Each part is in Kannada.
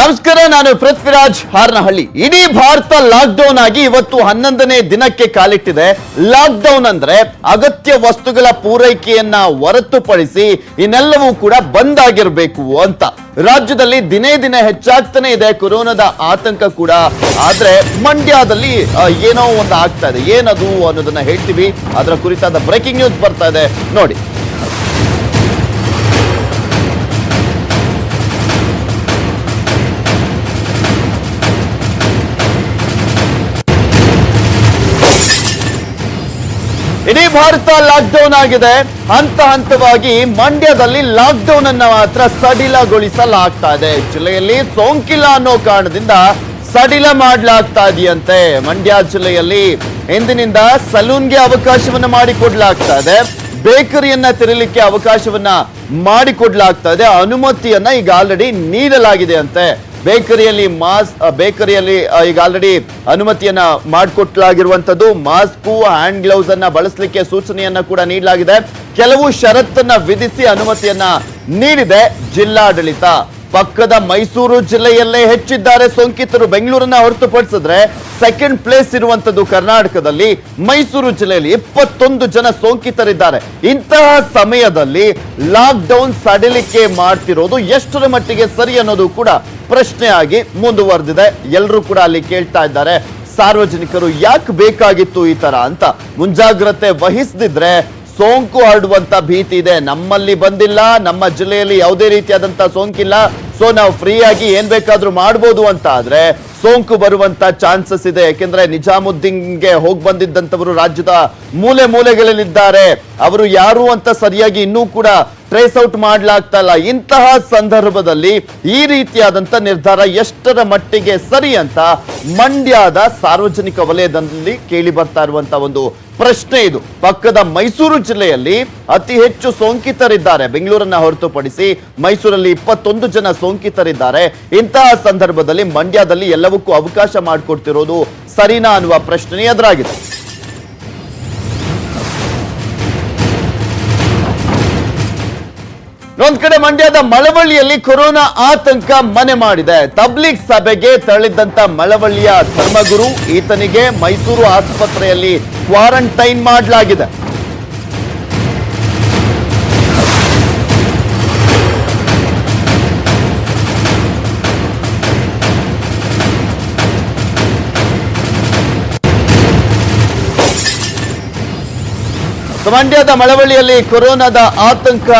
ನಮಸ್ಕಾರ, ನಾನು ಪೃಥ್ವಿರಾಜ್ ಹಾರನಹಳ್ಳಿ. ಇಡೀ ಭಾರತ ಲಾಕ್ ಡೌನ್ ಆಗಿ ಇವತ್ತು ಹನ್ನೊಂದನೇ ದಿನಕ್ಕೆ ಕಾಲಿಟ್ಟಿದೆ. ಲಾಕ್ ಡೌನ್ ಅಂದ್ರೆ ಅಗತ್ಯ ವಸ್ತುಗಳ ಪೂರೈಕೆಯನ್ನ ಹೊರತುಪಡಿಸಿ ಇನ್ನೆಲ್ಲವೂ ಕೂಡ ಬಂದ್ ಆಗಿರಬೇಕು ಅಂತ. ರಾಜ್ಯದಲ್ಲಿ ದಿನೇ ದಿನೇ ಹೆಚ್ಚಾಗ್ತಾನೆ ಇದೆ, ಕೊರೋನಾದ ಆತಂಕ ಕೂಡ. ಆದ್ರೆ ಮಂಡ್ಯದಲ್ಲಿ ಏನೋ ಒಂದು ಆಗ್ತಾ ಇದೆ. ಏನದು ಅನ್ನೋದನ್ನ ಹೇಳ್ತೀವಿ. ಅದರ ಕುರಿತಾದ ಬ್ರೇಕಿಂಗ್ ನ್ಯೂಸ್ ಬರ್ತಾ ಇದೆ. ನೋಡಿ. ಇಡೀ ಭಾರತ ಲಾಕ್ ಡೌನ್ ಆಗಿದೆ. ಹಂತ ಹಂತವಾಗಿ ಮಂಡ್ಯದಲ್ಲಿ ಲಾಕ್ ಡೌನ್ ಅನ್ನ ಮಾತ್ರ ಸಡಿಲಗೊಳಿಸಲಾಗ್ತಾ ಇದೆ. ಜಿಲ್ಲೆಯಲ್ಲಿ ಸೋಂಕಿಲ್ಲ ಅನ್ನೋ ಕಾರಣದಿಂದ ಸಡಿಲ ಮಾಡಲಾಗ್ತಾ ಇದೆಯಂತೆ. ಮಂಡ್ಯ ಜಿಲ್ಲೆಯಲ್ಲಿ ಇಂದಿನಿಂದ ಸಲೂನ್ಗೆ ಅವಕಾಶವನ್ನ ಮಾಡಿಕೊಡ್ಲಾಗ್ತಾ ಇದೆ. ಬೇಕರಿಯನ್ನ ತೆರಲಿಕ್ಕೆ ಅವಕಾಶವನ್ನ ಮಾಡಿಕೊಡ್ಲಾಗ್ತಾ ಇದೆ. ಅನುಮತಿಯನ್ನ ಈಗ ಆಲ್ರೆಡಿ ನೀಡಲಾಗಿದೆ ಅಂತೆ ಬೇಕರಿಯಲ್ಲಿ ಮಾಸ್ ಬೇಕರಿಯಲ್ಲಿ ಈಗ ಆಲ್ರೆಡಿ ಅನುಮತಿಯನ್ನ ಮಾಡಿಕೊಟ್ಲಾಗಿರುವಂತದ್ದು ಮಾಸ್ಕು ಹ್ಯಾಂಡ್ ಗ್ಲೌಸ್ ಅನ್ನ ಬಳಸಲಿಕ್ಕೆ ಸೂಚನೆಯನ್ನ ಕೂಡ ನೀಡಲಾಗಿದೆ. ಕೆಲವು ಷರತ್ತನ್ನ ವಿಧಿಸಿ ಅನುಮತಿಯನ್ನ ನೀಡಿದೆ ಜಿಲ್ಲಾಡಳಿತ. ಪಕ್ಕದ ಮೈಸೂರು ಜಿಲ್ಲೆಯಲ್ಲೇ ಹೆಚ್ಚಿದ್ದಾರೆ. ಸೋಂಕಿತರು ಬೆಂಗಳೂರನ್ನ ಹೊರತುಪಡಿಸಿದ್ರೆ ಸೆಕೆಂಡ್ ಪ್ಲೇಸ್ ಇರುವಂತದ್ದು ಕರ್ನಾಟಕದಲ್ಲಿ. ಮೈಸೂರು ಜಿಲ್ಲೆಯಲ್ಲಿ ಇಪ್ಪತ್ತೊಂದು ಜನ ಸೋಂಕಿತರಿದ್ದಾರೆ. ಇಂತಹ ಸಮಯದಲ್ಲಿ ಲಾಕ್ಡೌನ್ ಸಡಿಲಿಕೆ ಮಾಡ್ತಿರೋದು ಎಷ್ಟರ ಮಟ್ಟಿಗೆ ಸರಿ ಅನ್ನೋದು ಕೂಡ ಪ್ರಶ್ನೆ ಆಗಿ ಮುಂದುವರೆದಿದೆ. ಎಲ್ಲರೂ ಕೂಡ ಅಲ್ಲಿ ಕೇಳ್ತಾ ಇದ್ದಾರೆ. ಸಾರ್ವಜನಿಕರು ಯಾಕೆ ಬೇಕಾಗಿತ್ತು ಈ ತರ ಅಂತ. ಮುಂಜಾಗ್ರತೆ ವಹಿಸದಿದ್ರೆ ಸೋಂಕು ಹರಡುವಂತ ಭೀತಿ ಇದೆ. ನಮ್ಮಲ್ಲಿ ಬಂದಿಲ್ಲ, ನಮ್ಮ ಜಿಲ್ಲೆಯಲ್ಲಿ ಯಾವುದೇ ರೀತಿಯಾದಂತ ಸೋಂಕಿಲ್ಲ. ಸೊ ನಾವು ಫ್ರೀ ಆಗಿ ಏನ್ ಬೇಕಾದ್ರೂ ಮಾಡ್ಬೋದು ಅಂತ ಆದ್ರೆ ಸೋಂಕು ಬರುವಂತ ಚಾನ್ಸಸ್ ಇದೆ. ಯಾಕೆಂದ್ರೆ ನಿಜಾಮುದ್ದೀನ್ಗೆ ಹೋಗಿ ಬಂದಿದ್ದಂತವರು ರಾಜ್ಯದ ಮೂಲೆ ಮೂಲೆಗಳಲ್ಲಿದ್ದಾರೆ. ಅವರು ಯಾರು ಅಂತ ಸರಿಯಾಗಿ ಇನ್ನೂ ಕೂಡ ಟ್ರೇಸ್ ಔಟ್ ಮಾಡ್ಲಾಗ್ತಾ ಇಲ್ಲ. ಇಂತಹ ಸಂದರ್ಭದಲ್ಲಿ ಈ ರೀತಿಯಾದಂತ ನಿರ್ಧಾರ ಎಷ್ಟರ ಮಟ್ಟಿಗೆ ಸರಿ ಅಂತ ಮಂಡ್ಯದ ಸಾರ್ವಜನಿಕ ವಲಯದಲ್ಲಿ ಕೇಳಿ ಬರ್ತಾ ಇರುವಂತ ಒಂದು ಪ್ರಶ್ನೆ ಇದು. ಪಕ್ಕದ ಮೈಸೂರು ಜಿಲ್ಲೆಯಲ್ಲಿ ಅತಿ ಹೆಚ್ಚು ಸೋಂಕಿತರಿದ್ದಾರೆ. ಬೆಂಗಳೂರನ್ನ ಹೊರತುಪಡಿಸಿ ಮೈಸೂರಲ್ಲಿ ಇಪ್ಪತ್ತೊಂದು ಜನ ಸೋಂಕಿತರಿದ್ದಾರೆ. ಇಂತಹ ಸಂದರ್ಭದಲ್ಲಿ ಮಂಡ್ಯದಲ್ಲಿ ಎಲ್ಲವಕ್ಕೂ ಅವಕಾಶ ಮಾಡಿಕೊಡ್ತಿರೋದು ಸರಿನಾ ಅನ್ನುವ ಪ್ರಶ್ನೆ ಎದುರಾಗಿದೆ. ಒಂದ್ ಕಡೆ ಮಂಡ್ಯದ ಮಳವಳ್ಳಿಯಲ್ಲಿ ಕೊರೋನಾ ಆತಂಕ ಮನೆ ಮಾಡಿದೆ. ತಬ್ಲಿಗ್ ಸಭೆಗೆ ತೆರಳಿದ್ದಂತ ಮಳವಳ್ಳಿಯ ಧರ್ಮಗುರು ಈತನಿಗೆ ಮೈಸೂರು ಆಸ್ಪತ್ರೆಯಲ್ಲಿ ಕ್ವಾರಂಟೈನ್ ಮಾಡಲಾಗಿದೆ. ಮಂಡ್ಯದ ಮಳವಳ್ಳಿಯಲ್ಲಿ ಕೊರೋನಾದ ಆತಂಕ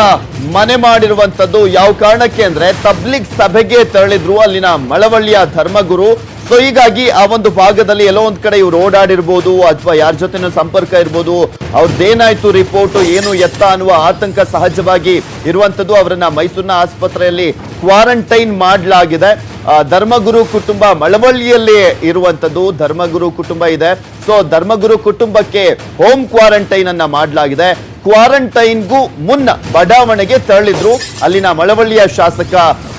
ಮನೆ ಮಾಡಿರುವಂತದ್ದು ಯಾವ ಕಾರಣಕ್ಕೆ ಅಂದ್ರೆ ತಬ್ಲಿಗ್ ಸಭೆಗೆ ತೆರಳಿದ್ರು ಅಲ್ಲಿನ ಮಳವಳ್ಳಿಯ ಧರ್ಮಗುರು ಸೊ ಹೀಗಾಗಿ ಆ ಒಂದು ಭಾಗದಲ್ಲಿ ಎಲ್ಲೋ ಒಂದ್ ಕಡೆ ಇವ್ರು ಓಡಾಡಿರ್ಬೋದು ಅಥವಾ ಯಾರ ಜೊತೆನೂ ಸಂಪರ್ಕ ಇರ್ಬೋದು ಅವ್ರದ್ದೇನಾಯ್ತು ರಿಪೋರ್ಟ್ ಏನು ಎತ್ತ ಅನ್ನುವ ಆತಂಕ ಸಹಜವಾಗಿ ಇರುವಂತದ್ದು ಅವರನ್ನ ಮೈಸೂರಿನ ಆಸ್ಪತ್ರೆಯಲ್ಲಿ ಕ್ವಾರಂಟೈನ್ ಮಾಡಲಾಗಿದೆ. ಧರ್ಮಗುರು ಕುಟುಂಬ ಮಳವಳ್ಳಿಯಲ್ಲಿ ಇರುವಂತದ್ದು ಧರ್ಮಗುರು ಕುಟುಂಬ ಇದೆ. ಸೊ ಧರ್ಮಗುರು ಕುಟುಂಬಕ್ಕೆ ಹೋಮ್ ಕ್ವಾರಂಟೈನ್ ಅನ್ನ ಮಾಡಲಾಗಿದೆ. ಕ್ವಾರಂಟೈನ್ಗೂ ಮುನ್ನ ಬಡಾವಣೆಗೆ ತೆರಳಿದ್ರು. ಅಲ್ಲಿನ ಮಳವಳ್ಳಿಯ ಶಾಸಕ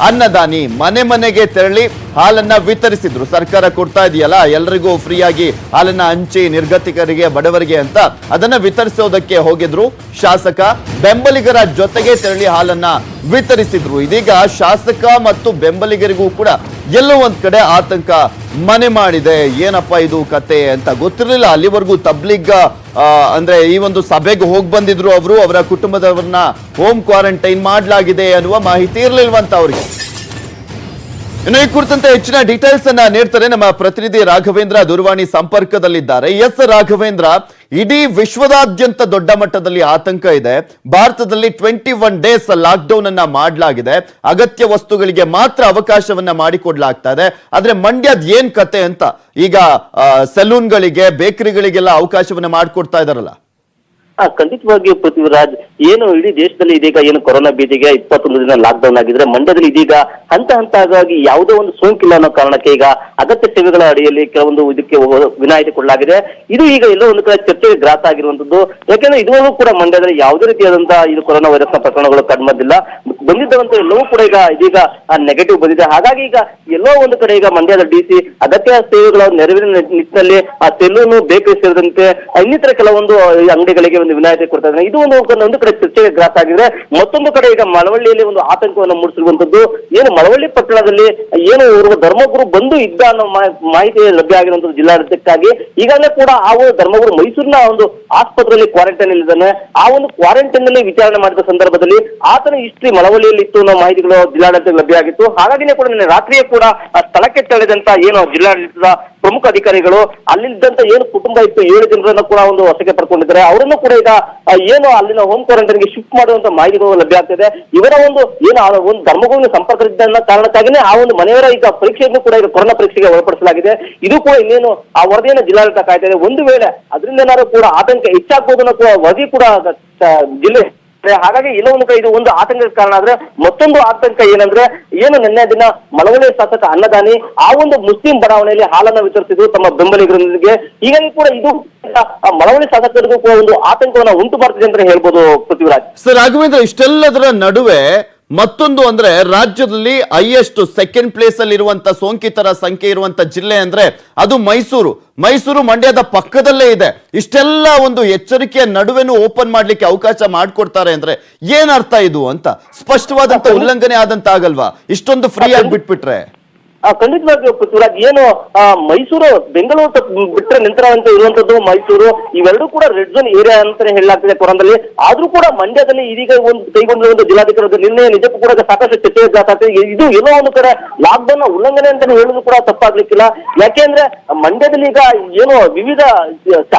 ಅನ್ನದಾನಿ ಮನೆ ಮನೆಗೆ ತೆರಳಿ ಹಾಲನ್ನ ವಿತರಿಸಿದ್ರು. ಸರ್ಕಾರ ಕೊಡ್ತಾ ಇದೆಯಲ್ಲ, ಎಲ್ರಿಗೂ ಫ್ರೀಯಾಗಿ ಹಾಲನ್ನ ಹಂಚಿ ನಿರ್ಗತಿಕರಿಗೆ, ಬಡವರಿಗೆ ಅಂತ ಅದನ್ನ ವಿತರಿಸೋದಕ್ಕೆ ಹೋಗಿದ್ರು. ಶಾಸಕ ಬೆಂಬಲಿಗರ ಜೊತೆಗೆ ತೆರಳಿ ಹಾಲನ್ನ ವಿತರಿಸಿದ್ರು. ಇದೀಗ ಶಾಸಕ ಮತ್ತು ಬೆಂಬಲಿಗರಿಗೂ ಕೂಡ ಎಲ್ಲೋ ಒಂದ್ ಕಡೆ ಆತಂಕ ಮನೆ ಮಾಡಿದೆ, ಏನಪ್ಪ ಇದು ಕತೆ ಅಂತ ಗೊತ್ತಿರಲಿಲ್ಲ. ಅಲ್ಲಿವರೆಗೂ ತಬ್ಲಿಗ್ ಅಂದ್ರೆ ಈ ಒಂದು ಸಭೆಗೆ ಹೋಗಿ ಬಂದಿದ್ರು ಅವರು, ಅವರ ಕುಟುಂಬದವ್ರನ್ನ ಹೋಮ್ ಕ್ವಾರಂಟೈನ್ ಮಾಡಲಾಗಿದೆ ಅನ್ನುವ ಮಾಹಿತಿ ಇರಲಿಲ್ವಂತ ಅವರಿಗೆ. ಇನ್ನು ಈ ಕುರಿತಂತೆ ಹೆಚ್ಚಿನ ಡೀಟೇಲ್ಸ್ ಅನ್ನ ನೀಡ್ತಾರೆ ನಮ್ಮ ಪ್ರತಿನಿಧಿ ರಾಘವೇಂದ್ರ ದೂರವಾಣಿ ಸಂಪರ್ಕದಲ್ಲಿದ್ದಾರೆ. ಎಸ್ ರಾಘವೇಂದ್ರ, ಇಡೀ ವಿಶ್ವದಾದ್ಯಂತ ದೊಡ್ಡ ಮಟ್ಟದಲ್ಲಿ ಆತಂಕ ಇದೆ. ಭಾರತದಲ್ಲಿ twenty one days lockdown ಅನ್ನ ಮಾಡಲಾಗಿದೆ. ಅಗತ್ಯ ವಸ್ತುಗಳಿಗೆ ಮಾತ್ರ ಅವಕಾಶವನ್ನ ಮಾಡಿಕೊಡ್ಲಾಗ್ತಾ ಇದೆ ಆದ್ರೆ ಮಂಡ್ಯದ ಏನ್ ಕತೆ ಅಂತ ಈಗ ಸಲೂನ್ಗಳಿಗೆ ಬೇಕರಿಗಳಿಗೆಲ್ಲ ಅವಕಾಶವನ್ನ ಮಾಡಿಕೊಡ್ತಾ ಇದಾರಲ್ಲ. ಹಾ ಖಂಡಿತವಾಗಿಯೂ ಪೃಥ್ವಿರಾಜ್, ಏನು ಇಡೀ ದೇಶದಲ್ಲಿ ಇದೀಗ ಏನು ಕೊರೋನಾ ಬೀದಿಗೆ ಇಪ್ಪತ್ತೊಂದು ದಿನ ಲಾಕ್ ಡೌನ್ ಆಗಿದ್ರೆ ಮಂಡ್ಯದಲ್ಲಿ ಇದೀಗ ಹಂತ ಹಂತವಾಗಿ ಯಾವುದೋ ಒಂದು ಸೋಂಕಿಲ್ಲ ಅನ್ನೋ ಕಾರಣಕ್ಕೆ ಈಗ ಅಗತ್ಯ ಸೇವೆಗಳ ಅಡಿಯಲ್ಲಿ ಕೆಲವೊಂದು ಇದಕ್ಕೆ ವಿನಾಯಿತಿ ಕೊಡಲಾಗಿದೆ. ಇದು ಈಗ ಎಲ್ಲೋ ಒಂದು ಕಡೆ ಚರ್ಚೆಗೆ ಗ್ರಾಸ ಆಗಿರುವಂತದ್ದು. ಯಾಕೆಂದ್ರೆ ಇದುವರೆಗೂ ಕೂಡ ಮಂಡ್ಯದಲ್ಲಿ ಯಾವುದೇ ರೀತಿಯಾದಂತಹ ಇದು ಕೊರೋನಾ ವೈರಸ್ನ ಪ್ರಕರಣಗಳು ಕಂಡುಬಂದಿಲ್ಲ. ಬಂದಿದ್ದಂತ ಎಲ್ಲವೂ ಕೂಡ ಈಗ ಇದೀಗ ನೆಗೆಟಿವ್ ಬಂದಿದೆ. ಹಾಗಾಗಿ ಈಗ ಎಲ್ಲೋ ಒಂದು ಕಡೆ ಈಗ ಮಂಡ್ಯದ ಡಿಸಿ ಅಗತ್ಯ ಸೇವೆಗಳ ನೆರವಿನ ನಿಟ್ಟಿನಲ್ಲಿ ಆ ಸೆಲೂನು ಬೇಕರಿ ಸೇರಿದಂತೆ ಇನ್ನಿತರ ಕೆಲವೊಂದು ಅಂಗಡಿಗಳಿಗೆ ಒಂದು ಒಂದು ವಿನಾಯಿತಿ ಕೊಡ್ತಾ ಇದ್ದಾರೆ. ಇದು ಒಂದು ಒಂದು ಕಡೆ ಚರ್ಚೆಗೆ ಗ್ರಾಸ ಆಗಿದೆ ಮತ್ತೊಂದು ಕಡೆ ಈಗ ಮಳವಳ್ಳಿಯಲ್ಲಿ ಒಂದು ಆತಂಕವನ್ನು ಮೂಡಿಸಿರುವಂತದ್ದು ಏನು ಮಳವಳ್ಳಿ ಪಟ್ಟಣದಲ್ಲಿ ಏನು ಇವರು ಧರ್ಮಗುರು ಬಂದು ಇದ್ದ ಅನ್ನೋ ಮಾಹಿತಿ ಲಭ್ಯ ಆಗಿರುವಂತದ್ದು ಜಿಲ್ಲಾಡಳಿತಕ್ಕಾಗಿ. ಈಗಾಗಲೇ ಕೂಡ ಆ ಧರ್ಮಗುರು ಮೈಸೂರಿನ ಒಂದು ಆಸ್ಪತ್ರೆಯಲ್ಲಿ ಕ್ವಾರಂಟೈನ್ ಇದ್ದಾನೆ. ಆ ಒಂದು ಕ್ವಾರಂಟೈನ್ನಲ್ಲಿ ವಿಚಾರಣೆ ಮಾಡಿದ ಸಂದರ್ಭದಲ್ಲಿ ಆತನ ಹಿಸ್ಟ್ರಿ ಮಳವಳ್ಳಿಯಲ್ಲಿ ಇತ್ತು ಅನ್ನೋ ಮಾಹಿತಿಗಳು ಜಿಲ್ಲಾಡಳಿತಕ್ಕೆ ಲಭ್ಯ ಆಗಿತ್ತು. ಹಾಗಾಗಿನೇ ಕೂಡ ನಿನ್ನೆ ರಾತ್ರಿಯೇ ಕೂಡ ಸ್ಥಳಕ್ಕೆ ತೆರಳಿದಂತ ಏನು ಜಿಲ್ಲಾಡಳಿತದ ಪ್ರಮುಖ ಅಧಿಕಾರಿಗಳು, ಅಲ್ಲಿದ್ದಂತ ಏನು ಕುಟುಂಬ ಇತ್ತು, ಏಳು ಜನರನ್ನು ಕೂಡ ಒಂದು ವಶಕ್ಕೆ ಪಡ್ಕೊಂಡಿದ್ದಾರೆ. ಅವರನ್ನು ಕೂಡ ಈಗ ಏನು ಅಲ್ಲಿನ ಹೋಮ್ ಕ್ವಾರಂಟೈನ್ಗೆ ಶಿಫ್ಟ್ ಮಾಡುವಂತ ಮಾಹಿತಿಗಳು ಲಭ್ಯ ಆಗ್ತಿದೆ. ಇವರ ಒಂದು ಏನು ಒಂದು ಧರ್ಮಗುರುವಿನ ಸಂಪರ್ಕದಿಂದ ಅನ್ನೋ ಕಾರಣಕ್ಕಾಗಿನೇ ಆ ಒಂದು ಮನೆಯವರ ಈಗ ಪರೀಕ್ಷೆಯನ್ನು ಕೂಡ ಈಗ ಕೊರೋನಾ ಪರೀಕ್ಷೆಗೆ ಒಳಪಡಿಸಲಾಗಿದೆ. ಇದು ಕೂಡ ಇನ್ನೇನು ಆ ವರದಿಯನ್ನು ಜಿಲ್ಲಾಡಳಿತ ಕಾಯ್ತಾ ಇದೆ. ಒಂದು ವೇಳೆ ಅದರಿಂದ ಏನಾದ್ರು ಕೂಡ ಆತಂಕ ಹೆಚ್ಚಾಗ್ಬೋದು ಕೂಡ ವರದಿ ಕೂಡ ಜಿಲ್ಲೆ ಹಾಗಾಗಿ ಇಲ್ಲ ಒಂದು ಇದು ಒಂದು ಆತಂಕಕ್ಕೆ ಕಾರಣ ಆದ್ರೆ ಮತ್ತೊಂದು ಆತಂಕ ಏನಂದ್ರೆ ಏನು ನಿನ್ನೆ ದಿನ ಮಳವಳ್ಳಿ ಶಾಸಕ ಅನ್ನದಾನಿ ಆ ಒಂದು ಮುಸ್ಲಿಂ ಬಡಾವಣೆಯಲ್ಲಿ ಹಾಲನ್ನ ವಿತರಿಸಿದ್ರು ತಮ್ಮ ಬೆಂಬಲಿಗರೊಂದಿಗೆ. ಹೀಗಾಗಿ ಕೂಡ ಇದು ಮಳವಳ್ಳಿ ಶಾಸಕರಿಗೂ ಕೂಡ ಒಂದು ಆತಂಕವನ್ನ ಉಂಟು ಮಾಡ್ತಿದೆ ಅಂತ ಹೇಳ್ಬೋದು ಪೃಥ್ವಿರಾಜ್. ಸರ್ ರಾಘವೇಂದ್ರ, ಇಷ್ಟೆಲ್ಲದರ ನಡುವೆ ಮತ್ತೊಂದು ಅಂದ್ರೆ ರಾಜ್ಯದಲ್ಲಿ ಹೈಯೆಸ್ಟ್ ಸೆಕೆಂಡ್ ಪ್ಲೇಸ್ ಅಲ್ಲಿ ಇರುವಂತ ಸೋಂಕಿತರ ಸಂಖ್ಯೆ ಇರುವಂತ ಜಿಲ್ಲೆ ಅಂದ್ರೆ ಅದು ಮೈಸೂರು. ಮೈಸೂರು ಮಂಡ್ಯದ ಪಕ್ಕದಲ್ಲೇ ಇದೆ. ಇಷ್ಟೆಲ್ಲ ಒಂದು ಎಚ್ಚರಿಕೆಯ ನಡುವೆನೂ ಓಪನ್ ಮಾಡ್ಲಿಕ್ಕೆ ಅವಕಾಶ ಮಾಡ್ಕೊಡ್ತಾರೆ ಅಂದ್ರೆ ಏನ್ ಅರ್ಥ ಇದು ಅಂತ? ಸ್ಪಷ್ಟವಾದಂತ ಉಲ್ಲಂಘನೆ ಆದಂತ ಆಗಲ್ವಾ? ಇಷ್ಟೊಂದು ಫ್ರೀ ಆಗಿ ಬಿಟ್ಬಿಟ್ರೆ. ಖಂಡಿತವಾಗಿಯೂ ಪೃಥ್ವಿರಾಜ್ ಏನು ಮೈಸೂರು, ಬೆಂಗಳೂರು ಬಿಟ್ಟರೆ ನಂತರ ಅಂತ ಇರುವಂತದ್ದು ಮೈಸೂರು, ಇವೆರಡೂ ಕೂಡ ರೆಡ್ ಝೋನ್ ಏರಿಯಾ ಅಂತಾನೆ ಹೇಳಲಾಗ್ತದೆ ಕೊರೋನಾದಲ್ಲಿ ಆದ್ರೂ ಕೂಡ ಮಂಡ್ಯದಲ್ಲಿ ಇದೀಗ ಒಂದು ಕೈಗೊಂಡಿರುವ ಒಂದು ಜಿಲ್ಲಾಧಿಕಾರಿ ನಿರ್ಣಯ ನಿಜಕ್ಕೂ ಕೂಡ ಸಾಕಷ್ಟು ಚರ್ಚೆ ಇದು. ಏನೋ ಒಂದು ಕಡೆ ಲಾಕ್ಡೌನ್ ಉಲ್ಲಂಘನೆ ಅಂತ ಹೇಳೋದು ಕೂಡ ತಪ್ಪಾಗ್ಲಿಕ್ಕಿಲ್ಲ. ಯಾಕೆಂದ್ರೆ ಮಂಡ್ಯದಲ್ಲಿ ಈಗ ಏನು ವಿವಿಧ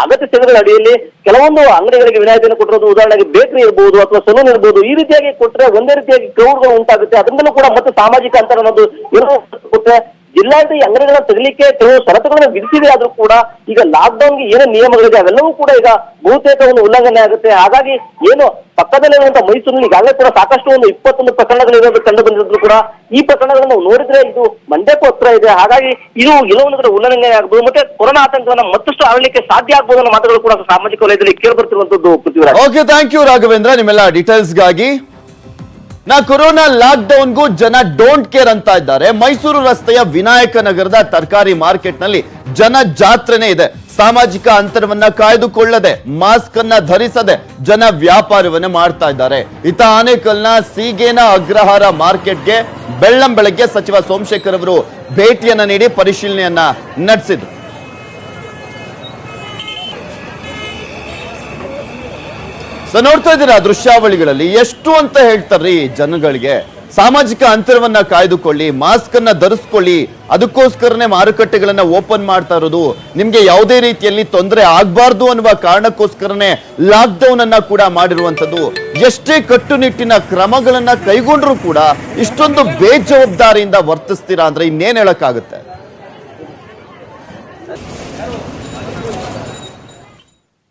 ಅಗತ್ಯ ಸೇವೆಗಳ ಅಡಿಯಲ್ಲಿ ಕೆಲವೊಂದು ಅಂಗಡಿಗಳಿಗೆ ವಿನಾಯಿತಿಯನ್ನು ಕೊಟ್ಟಿರೋದು ಉದಾಹರಣೆಗೆ ಬೇಕರಿ ಇರ್ಬೋದು ಅಥವಾ ಸಲೂನ್ ಇರ್ಬೋದು, ಈ ರೀತಿಯಾಗಿ ಕೊಟ್ಟರೆ ಒಂದೇ ರೀತಿಯಾಗಿ ಕ್ರೌಡ್ಗಳು ಉಂಟಾಗುತ್ತೆ. ಅದರಿಂದಲೂ ಕೂಡ ಮತ್ತೆ ಸಾಮಾಜಿಕ ಅಂತರ ಅನ್ನೋದು ಏನೋ ಕೊಟ್ಟರೆ ಜಿಲ್ಲಾಡಳಿತ ಈ ಅಂಗಡಿಗಳ ತೆಗಲಿಕ್ಕೆ ಕೆಲವು ಷರತ್ತುಗಳನ್ನು ವಿಧಿಸಿದೆ ಆದ್ರೂ ಕೂಡ ಈಗ ಲಾಕ್ಡೌನ್ಗೆ ಏನು ನಿಯಮಗಳಿದೆ ಅವೆಲ್ಲವೂ ಕೂಡ ಈಗ ಬಹುತೇಕ ಒಂದು ಉಲ್ಲಂಘನೆ ಆಗುತ್ತೆ. ಹಾಗಾಗಿ ಏನು ಪಕ್ಕದಲ್ಲಿರುವಂತಹ ಮೈಸೂರಿನಲ್ಲಿ ಈಗಾಗಲೇ ಕೂಡ ಸಾಕಷ್ಟು ಒಂದು ಇಪ್ಪತ್ತೊಂದು ಪ್ರಕರಣಗಳು ಇರೋದು ಕಂಡು ಬಂದಿದ್ರು ಕೂಡ. ಈ ಪ್ರಕರಣಗಳನ್ನು ನೋಡಿದ್ರೆ ಇದು ಮಂಡ್ಯಕ್ಕೂ ಹತ್ರ ಇದೆ. ಹಾಗಾಗಿ ಇದು ಎಲ್ಲೋ ಒಂದು ಕಡೆ ಉಲ್ಲಂಘನೆ ಆಗ್ಬೋದು. ಮತ್ತೆ ಕೊರೋನಾ ಆತಂಕವನ್ನ ಮತ್ತಷ್ಟು ಆಡಲಿಕ್ಕೆ ಸಾಧ್ಯ ಆಗ್ಬೋದು ಅನ್ನೋ ಮಾತುಗಳು ಕೂಡ ಸಾಮಾಜಿಕ ವಲಯದಲ್ಲಿ ಕೇಳಿ ಬರ್ತಿರುವಂತದ್ದು Prithviraj. Okay thank you Raghavendra. ನಿಮ್ಮೆಲ್ಲ ಡೀಟೇಲ್ಸ್ಗಾಗಿ ನಾ ಕೊರೋನಾ ಲಾಕ್ ಡೌನ್ಗೂ ಜನ ಡೋಂಟ್ ಕೇರ್ ಅಂತ ಇದ್ದಾರೆ. ಮೈಸೂರು ರಸ್ತೆಯ ವಿನಾಯಕ ನಗರದ ತರಕಾರಿ ಮಾರ್ಕೆಟ್ನಲ್ಲಿ ಜನ ಜಾತ್ರೆನೇ ಇದೆ. ಸಾಮಾಜಿಕ ಅಂತರವನ್ನ ಕಾಯ್ದುಕೊಳ್ಳದೆ ಮಾಸ್ಕ್ ಅನ್ನ ಧರಿಸದೆ ಜನ ವ್ಯಾಪಾರವನ್ನ ಮಾಡ್ತಾ ಇದ್ದಾರೆ. ಇತ ಆನೇಕಲ್ನ ಸೀಗೇನ ಅಗ್ರಹಾರ ಮಾರ್ಕೆಟ್ಗೆ ಬೆಳ್ಳಂ ಬೆಳಗ್ಗೆ ಸಚಿವ ಸೋಮಶೇಖರ್ ಅವರು ಭೇಟಿಯನ್ನ ನೀಡಿ ಪರಿಶೀಲನೆಯನ್ನ ನಡೆಸಿದ್ರು. ಸೊ ನೋಡ್ತಾ ಇದ್ದೀರಾ ದೃಶ್ಯಾವಳಿಗಳಲ್ಲಿ? ಎಷ್ಟು ಅಂತ ಹೇಳ್ತಾರ್ರಿ ಜನಗಳಿಗೆ. ಸಾಮಾಜಿಕ ಅಂತರವನ್ನ ಕಾಯ್ದುಕೊಳ್ಳಿ, ಮಾಸ್ಕ್ ಅನ್ನ ಧರಿಸ್ಕೊಳ್ಳಿ, ಅದಕ್ಕೋಸ್ಕರನೇ ಮಾರುಕಟ್ಟೆಗಳನ್ನ ಓಪನ್ ಮಾಡ್ತಾ ಇರೋದು. ನಿಮ್ಗೆ ಯಾವುದೇ ರೀತಿಯಲ್ಲಿ ತೊಂದರೆ ಆಗ್ಬಾರ್ದು ಅನ್ನುವ ಕಾರಣಕ್ಕೋಸ್ಕರನೇ ಲಾಕ್ ಡೌನ್ ಅನ್ನ ಕೂಡ ಮಾಡಿರುವಂತದ್ದು ಎಷ್ಟೇ ಕಟ್ಟುನಿಟ್ಟಿನ ಕ್ರಮಗಳನ್ನ ಕೈಗೊಂಡ್ರು ಕೂಡ ಇಷ್ಟೊಂದು ಬೇಜವಾಬ್ದಾರಿಯಿಂದ ವರ್ತಿಸ್ತೀರಾ ಅಂದ್ರೆ ಇನ್ನೇನ್ ಹೇಳಕ್ಕಾಗುತ್ತೆ?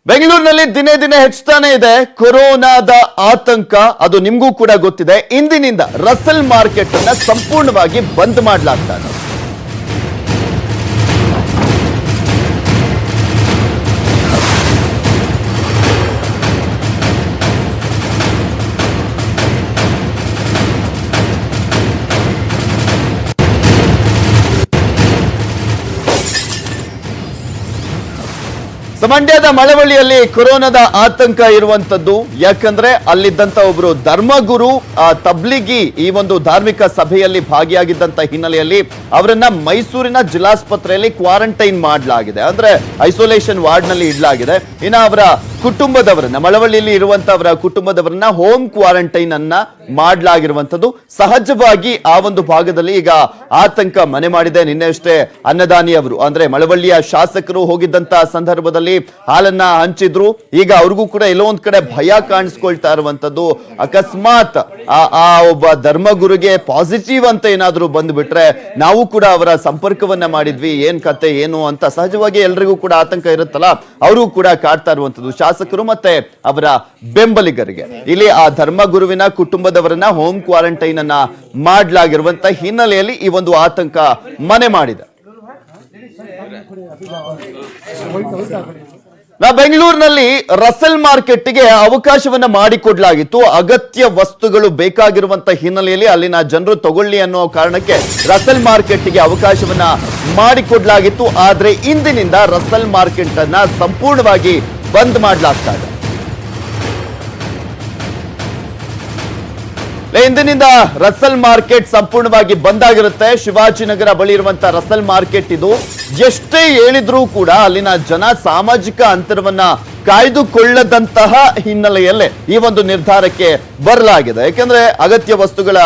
ಬೆಂಗಳೂರಿನಲ್ಲಿ ದಿನೇ ದಿನೇ ಹೆಚ್ಚುತ್ತಾನೆ ಇದೆ ಕೊರೋನಾದ ಆತಂಕ. ಅದು ನಿಮಗೂ ಕೂಡ ಗೊತ್ತಿದೆ. ಇಂದಿನಿಂದ ರಸಲ್ ಮಾರ್ಕೆಟ್ ಅನ್ನ ಸಂಪೂರ್ಣವಾಗಿ ಬಂದ್ ಮಾಡಲಾಗ್ತಾ ಮಂಡ್ಯದ ಮಳವಳ್ಳಿಯಲ್ಲಿ ಕೊರೋನಾದ ಆತಂಕ ಇರುವಂತದ್ದು. ಯಾಕಂದ್ರೆ ಅಲ್ಲಿದ್ದಂತ ಒಬ್ರು ಧರ್ಮಗುರು ಆ, ತಬ್ಲಿಗಿ ಈ ಒಂದು ಧಾರ್ಮಿಕ ಸಭೆಯಲ್ಲಿ ಭಾಗಿಯಾಗಿದ್ದಂತ ಹಿನ್ನೆಲೆಯಲ್ಲಿ ಅವರನ್ನ ಮೈಸೂರಿನ ಜಿಲ್ಲಾಸ್ಪತ್ರೆಯಲ್ಲಿ ಕ್ವಾರಂಟೈನ್ ಮಾಡಲಾಗಿದೆ. ಅಂದ್ರೆ ಐಸೋಲೇಷನ್ ವಾರ್ಡ್ನಲ್ಲಿ ಇಡಲಾಗಿದೆ. ಇನ್ನು ಅವರ ಕುಟುಂಬದವರನ್ನ ಮಳವಳ್ಳಿಯಲ್ಲಿ ಇರುವಂತವರ ಕುಟುಂಬದವರನ್ನ ಹೋಮ್ ಕ್ವಾರಂಟೈನ್ ಅನ್ನ ಮಾಡಲಾಗಿರುವಂತದ್ದು ಸಹಜವಾಗಿ ಆ ಒಂದು ಭಾಗದಲ್ಲಿ ಈಗ ಆತಂಕ ಮನೆ ಮಾಡಿದೆ. ನಿನ್ನೆ ಅಷ್ಟೇ ಅನ್ನದಾನಿ ಅವರು ಅಂದ್ರೆ ಮಳವಳ್ಳಿಯ ಶಾಸಕರು ಹೋಗಿದ್ದಂತ ಸಂದರ್ಭದಲ್ಲಿ ಹಾಲನ್ನ ಹಂಚಿದ್ರು. ಈಗ ಅವ್ರಿಗೂ ಕೂಡ ಎಲ್ಲೋ ಒಂದ್ ಕಡೆ ಭಯ ಕಾಣಿಸ್ಕೊಳ್ತಾ ಇರುವಂತದ್ದು ಅಕಸ್ಮಾತ್ ಆ ಒಬ್ಬ ಧರ್ಮಗುರುಗೆ ಪಾಸಿಟಿವ್ ಅಂತ ಏನಾದ್ರೂ ಬಂದ್ಬಿಟ್ರೆ ನಾವು ಕೂಡ ಅವರ ಸಂಪರ್ಕವನ್ನ ಮಾಡಿದ್ವಿ. ಏನ್ ಕತೆ, ಏನು ಅಂತ ಸಹಜವಾಗಿ ಎಲ್ರಿಗೂ ಕೂಡ ಆತಂಕ ಇರುತ್ತಲ್ಲ ಅವರು ಕೂಡ ಕಾಡ್ತಾ ಇರುವಂತದ್ದು ಶಾಸಕರು ಮತ್ತೆ ಅವರ ಬೆಂಬಲಿಗರಿಗೆ. ಇಲ್ಲಿ ಆ ಧರ್ಮಗುರುವಿನ ಕುಟುಂಬದವರನ್ನ ಹೋಮ್ ಕ್ವಾರಂಟೈನ್ ಅನ್ನ ಮಾಡಲಾಗಿರುವಂತ ಹಿನ್ನೆಲೆಯಲ್ಲಿ ಈ ಒಂದು ಆತಂಕ ಮನೆ ಮಾಡಿದೆ. ನಾ ಬೆಂಗಳೂರಿನಲ್ಲಿ ರಸಲ್ ಮಾರ್ಕೆಟ್ಗೆ ಅವಕಾಶವನ್ನ ಮಾಡಿಕೊಡ್ಲಾಗಿತ್ತು. ಅಗತ್ಯ ವಸ್ತುಗಳು ಬೇಕಾಗಿರುವಂತ ಹಿನ್ನೆಲೆಯಲ್ಲಿ ಅಲ್ಲಿನ ಜನರು ತಗೊಳ್ಳಿ ಅನ್ನೋ ಕಾರಣಕ್ಕೆ ರಸಲ್ ಮಾರ್ಕೆಟ್ಗೆ ಅವಕಾಶವನ್ನ ಮಾಡಿಕೊಡ್ಲಾಗಿತ್ತು. ಆದ್ರೆ ಇಂದಿನಿಂದ ರಸಲ್ ಮಾರ್ಕೆಟ್ ಅನ್ನ ಸಂಪೂರ್ಣವಾಗಿ ಬಂದ್ ಮಾಡಲಾಗ್ತಾ ಇದೆ. ಇಂದಿನಿಂದ ರಸಲ್ ಮಾರ್ಕೆಟ್ ಸಂಪೂರ್ಣವಾಗಿ ಬಂದ್ ಆಗಿರುತ್ತೆ. ಶಿವಾಜಿನಗರ ಬಳಿ ಇರುವಂತ ರಸಲ್ ಮಾರ್ಕೆಟ್ ಇದು. ಎಷ್ಟೇ ಹೇಳಿದ್ರೂ ಕೂಡ ಅಲ್ಲಿನ ಜನ ಸಾಮಾಜಿಕ ಅಂತರವನ್ನ ಕಾಯ್ದುಕೊಳ್ಳದಂತಹ ಹಿನ್ನೆಲೆಯಲ್ಲೇ ಈ ಒಂದು ನಿರ್ಧಾರಕ್ಕೆ ಬರಲಾಗಿದೆ. ಯಾಕೆಂದ್ರೆ ಅಗತ್ಯ ವಸ್ತುಗಳ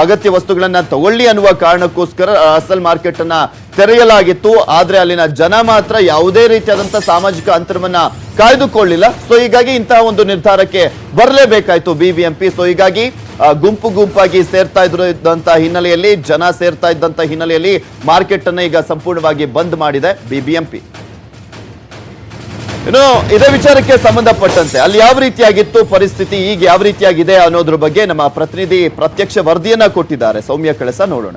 ಅಗತ್ಯ ವಸ್ತುಗಳನ್ನ ತಗೊಳ್ಳಿ ಅನ್ನುವ ಕಾರಣಕ್ಕೋಸ್ಕರ ರಸಲ್ ಮಾರ್ಕೆಟ್ ಅನ್ನ ತೆರೆಯಲಾಗಿತ್ತು. ಆದ್ರೆ ಅಲ್ಲಿನ ಜನ ಮಾತ್ರ ಯಾವುದೇ ರೀತಿಯಾದಂತಹ ಸಾಮಾಜಿಕ ಅಂತರವನ್ನ ಕಾಯ್ದುಕೊಳ್ಳಿಲ್ಲ. ಸೊ, ಹೀಗಾಗಿ ಇಂತಹ ಒಂದು ನಿರ್ಧಾರಕ್ಕೆ ಬರಲೇಬೇಕಾಯ್ತು ಬಿಬಿಎಂಪಿ. ಸೊ, ಹೀಗಾಗಿ ಗುಂಪು ಗುಂಪಾಗಿ ಸೇರ್ತಾ ಇದ್ದಂತ ಹಿನ್ನೆಲೆಯಲ್ಲಿ, ಜನ ಸೇರ್ತಾ ಇದ್ದಂತ ಹಿನ್ನೆಲೆಯಲ್ಲಿ ಮಾರ್ಕೆಟ್ ಅನ್ನ ಈಗ ಸಂಪೂರ್ಣವಾಗಿ ಬಂದ್ ಮಾಡಿದೆ ಬಿಬಿಎಂಪಿ ಇನ್ನು ಇದೇ ವಿಚಾರಕ್ಕೆ ಸಂಬಂಧಪಟ್ಟಂತೆ, ಅಲ್ಲಿ ಯಾವ ರೀತಿಯಾಗಿತ್ತು ಪರಿಸ್ಥಿತಿ, ಈಗ ಯಾವ ರೀತಿಯಾಗಿದೆ ಅನ್ನೋದ್ರ ಬಗ್ಗೆ ನಮ್ಮ ಪ್ರತಿನಿಧಿ ಪ್ರತ್ಯಕ್ಷ ವರದಿಯನ್ನ ಕೊಟ್ಟಿದ್ದಾರೆ ಸೌಮ್ಯ ಕಳಸ ನೋಡೋಣ.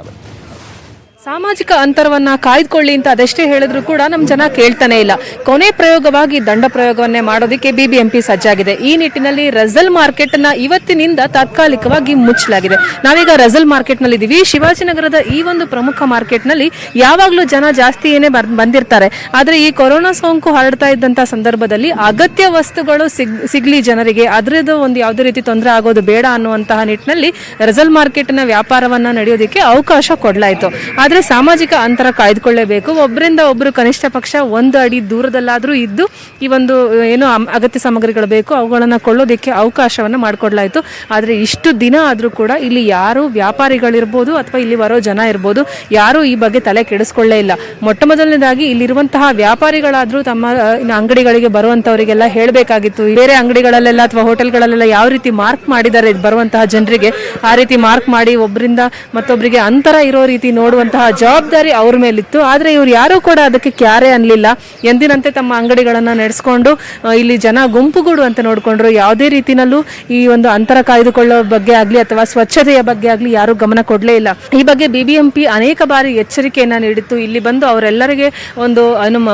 ಸಾಮಾಜಿಕ ಅಂತರವನ್ನ ಕಾಯ್ದುಕೊಳ್ಳಿ ಅಂತ ಅದೆಷ್ಟೇ ಹೇಳಿದ್ರು ಕೂಡ ನಮ್ಮ ಜನ ಕೇಳ್ತಾನೆ ಇಲ್ಲ. ಕೊನೆ ಪ್ರಯೋಗವಾಗಿ ದಂಡ ಪ್ರಯೋಗವನ್ನೇ ಮಾಡೋದಕ್ಕೆ ಬಿಬಿಎಂಪಿ ಸಜ್ಜಾಗಿದೆ. ಈ ನಿಟ್ಟಿನಲ್ಲಿ ರಜಲ್ ಮಾರ್ಕೆಟ್ನ ಇವತ್ತಿನಿಂದ ತಾತ್ಕಾಲಿಕವಾಗಿ ಮುಚ್ಚಲಾಗಿದೆ. ನಾವೀಗ ರಜಲ್ ಮಾರ್ಕೆಟ್ನಲ್ಲಿ ಇದೀವಿ. ಶಿವಾಜಿನಗರದ ಈ ಒಂದು ಪ್ರಮುಖ ಮಾರ್ಕೆಟ್ನಲ್ಲಿ ಯಾವಾಗ್ಲೂ ಜನ ಜಾಸ್ತಿ ಏನೇ ಬಂದಿರ್ತಾರೆ. ಆದ್ರೆ ಈ ಕೊರೋನಾ ಸೋಂಕು ಹರಡ್ತಾ ಇದ್ದಂತ ಸಂದರ್ಭದಲ್ಲಿ ಅಗತ್ಯ ವಸ್ತುಗಳು ಸಿಗ್, ಸಿಗ್ಲಿ ಜನರಿಗೆ. ಅದ್ರದ್ದು ಒಂದು ಯಾವುದೇ ರೀತಿ ತೊಂದರೆ ಆಗೋದು ಬೇಡ ಅನ್ನುವಂತಹ ನಿಟ್ಟಿನಲ್ಲಿ ರಜಲ್ ಮಾರ್ಕೆಟ್ನ ವ್ಯಾಪಾರವನ್ನ ನಡೆಯೋದಕ್ಕೆ ಅವಕಾಶ ಕೊಡ್ಲಾಯ್ತು. ಆದ್ರೆ ಸಾಮಾಜಿಕ ಅಂತರ ಕಾಯ್ದುಕೊಳ್ಳೇಬೇಕು. ಒಬ್ಬರಿಂದ ಒಬ್ಬರು ಕನಿಷ್ಠ ಪಕ್ಷ ಒಂದು ಅಡಿ ದೂರದಲ್ಲಾದರೂ ಇದ್ದು ಈ ಒಂದು ಏನು ಅಗತ್ಯ ಸಾಮಗ್ರಿಗಳು ಬೇಕು, ಅವುಗಳನ್ನು ಕೊಳ್ಳೋದಕ್ಕೆ ಅವಕಾಶವನ್ನು ಮಾಡಿಕೊಡ್ಲಾಯಿತು. ಆದರೆ ಇಷ್ಟು ದಿನ ಆದರೂ ಕೂಡ ಇಲ್ಲಿ ಯಾರು ವ್ಯಾಪಾರಿಗಳಿರ್ಬೋದು ಅಥವಾ ಇಲ್ಲಿ ಬರೋ ಜನ ಇರ್ಬೋದು, ಯಾರೂ ಈ ಬಗ್ಗೆ ತಲೆ ಕೆಡಿಸ್ಕೊಳ್ಳೇ ಇಲ್ಲ. ಮೊಟ್ಟ ಮೊದಲನೇದಾಗಿ ಇಲ್ಲಿರುವಂತಹ ವ್ಯಾಪಾರಿಗಳಾದರೂ ತಮ್ಮ ಅಂಗಡಿಗಳಿಗೆ ಬರುವಂಥವರಿಗೆಲ್ಲ ಹೇಳಬೇಕಾಗಿತ್ತು. ಬೇರೆ ಅಂಗಡಿಗಳಲ್ಲೆಲ್ಲ ಅಥವಾ ಹೋಟೆಲ್ಗಳಲ್ಲೆಲ್ಲ ಯಾವ ರೀತಿ ಮಾರ್ಕ್ ಮಾಡಿದ್ದಾರೆ ಬರುವಂತಹ ಜನರಿಗೆ, ಆ ರೀತಿ ಮಾರ್ಕ್ ಮಾಡಿ ಒಬ್ಬರಿಂದ ಮತ್ತೊಬ್ಬರಿಗೆ ಅಂತರ ಇರೋ ರೀತಿ ನೋಡುವಂತಹ ಜವಾಬ್ದಾರಿ ಅವ್ರ ಮೇಲಿತ್ತು. ಆದರೆ ಇವ್ರು ಯಾರು ಕೂಡ ಅದಕ್ಕೆ ಕ್ಯಾರೆ ಅನ್ನಲಿಲ್ಲ ಎಂದಿನಂತೆ ತಮ್ಮ ಅಂಗಡಿಗಳನ್ನು ನಡೆಸ್ಕೊಂಡು ಇಲ್ಲಿ ಜನ ಗುಂಪುಗೂಡುವಂತೆ ನೋಡಿಕೊಂಡ್ರು. ಯಾವುದೇ ರೀತಿನಲ್ಲೂ ಈ ಒಂದು ಅಂತರ ಕಾಯ್ದುಕೊಳ್ಳೋ ಬಗ್ಗೆ ಆಗಲಿ ಅಥವಾ ಸ್ವಚ್ಛತೆಯ ಬಗ್ಗೆ ಆಗಲಿ ಯಾರು ಗಮನ ಕೊಡ್ಲೇ ಇಲ್ಲ. ಈ ಬಗ್ಗೆ ಬಿಬಿಎಂಪಿ ಅನೇಕ ಬಾರಿ ಎಚ್ಚರಿಕೆಯನ್ನು ನೀಡಿತ್ತು. ಇಲ್ಲಿ ಬಂದು ಅವರೆಲ್ಲರಿಗೆ ಒಂದು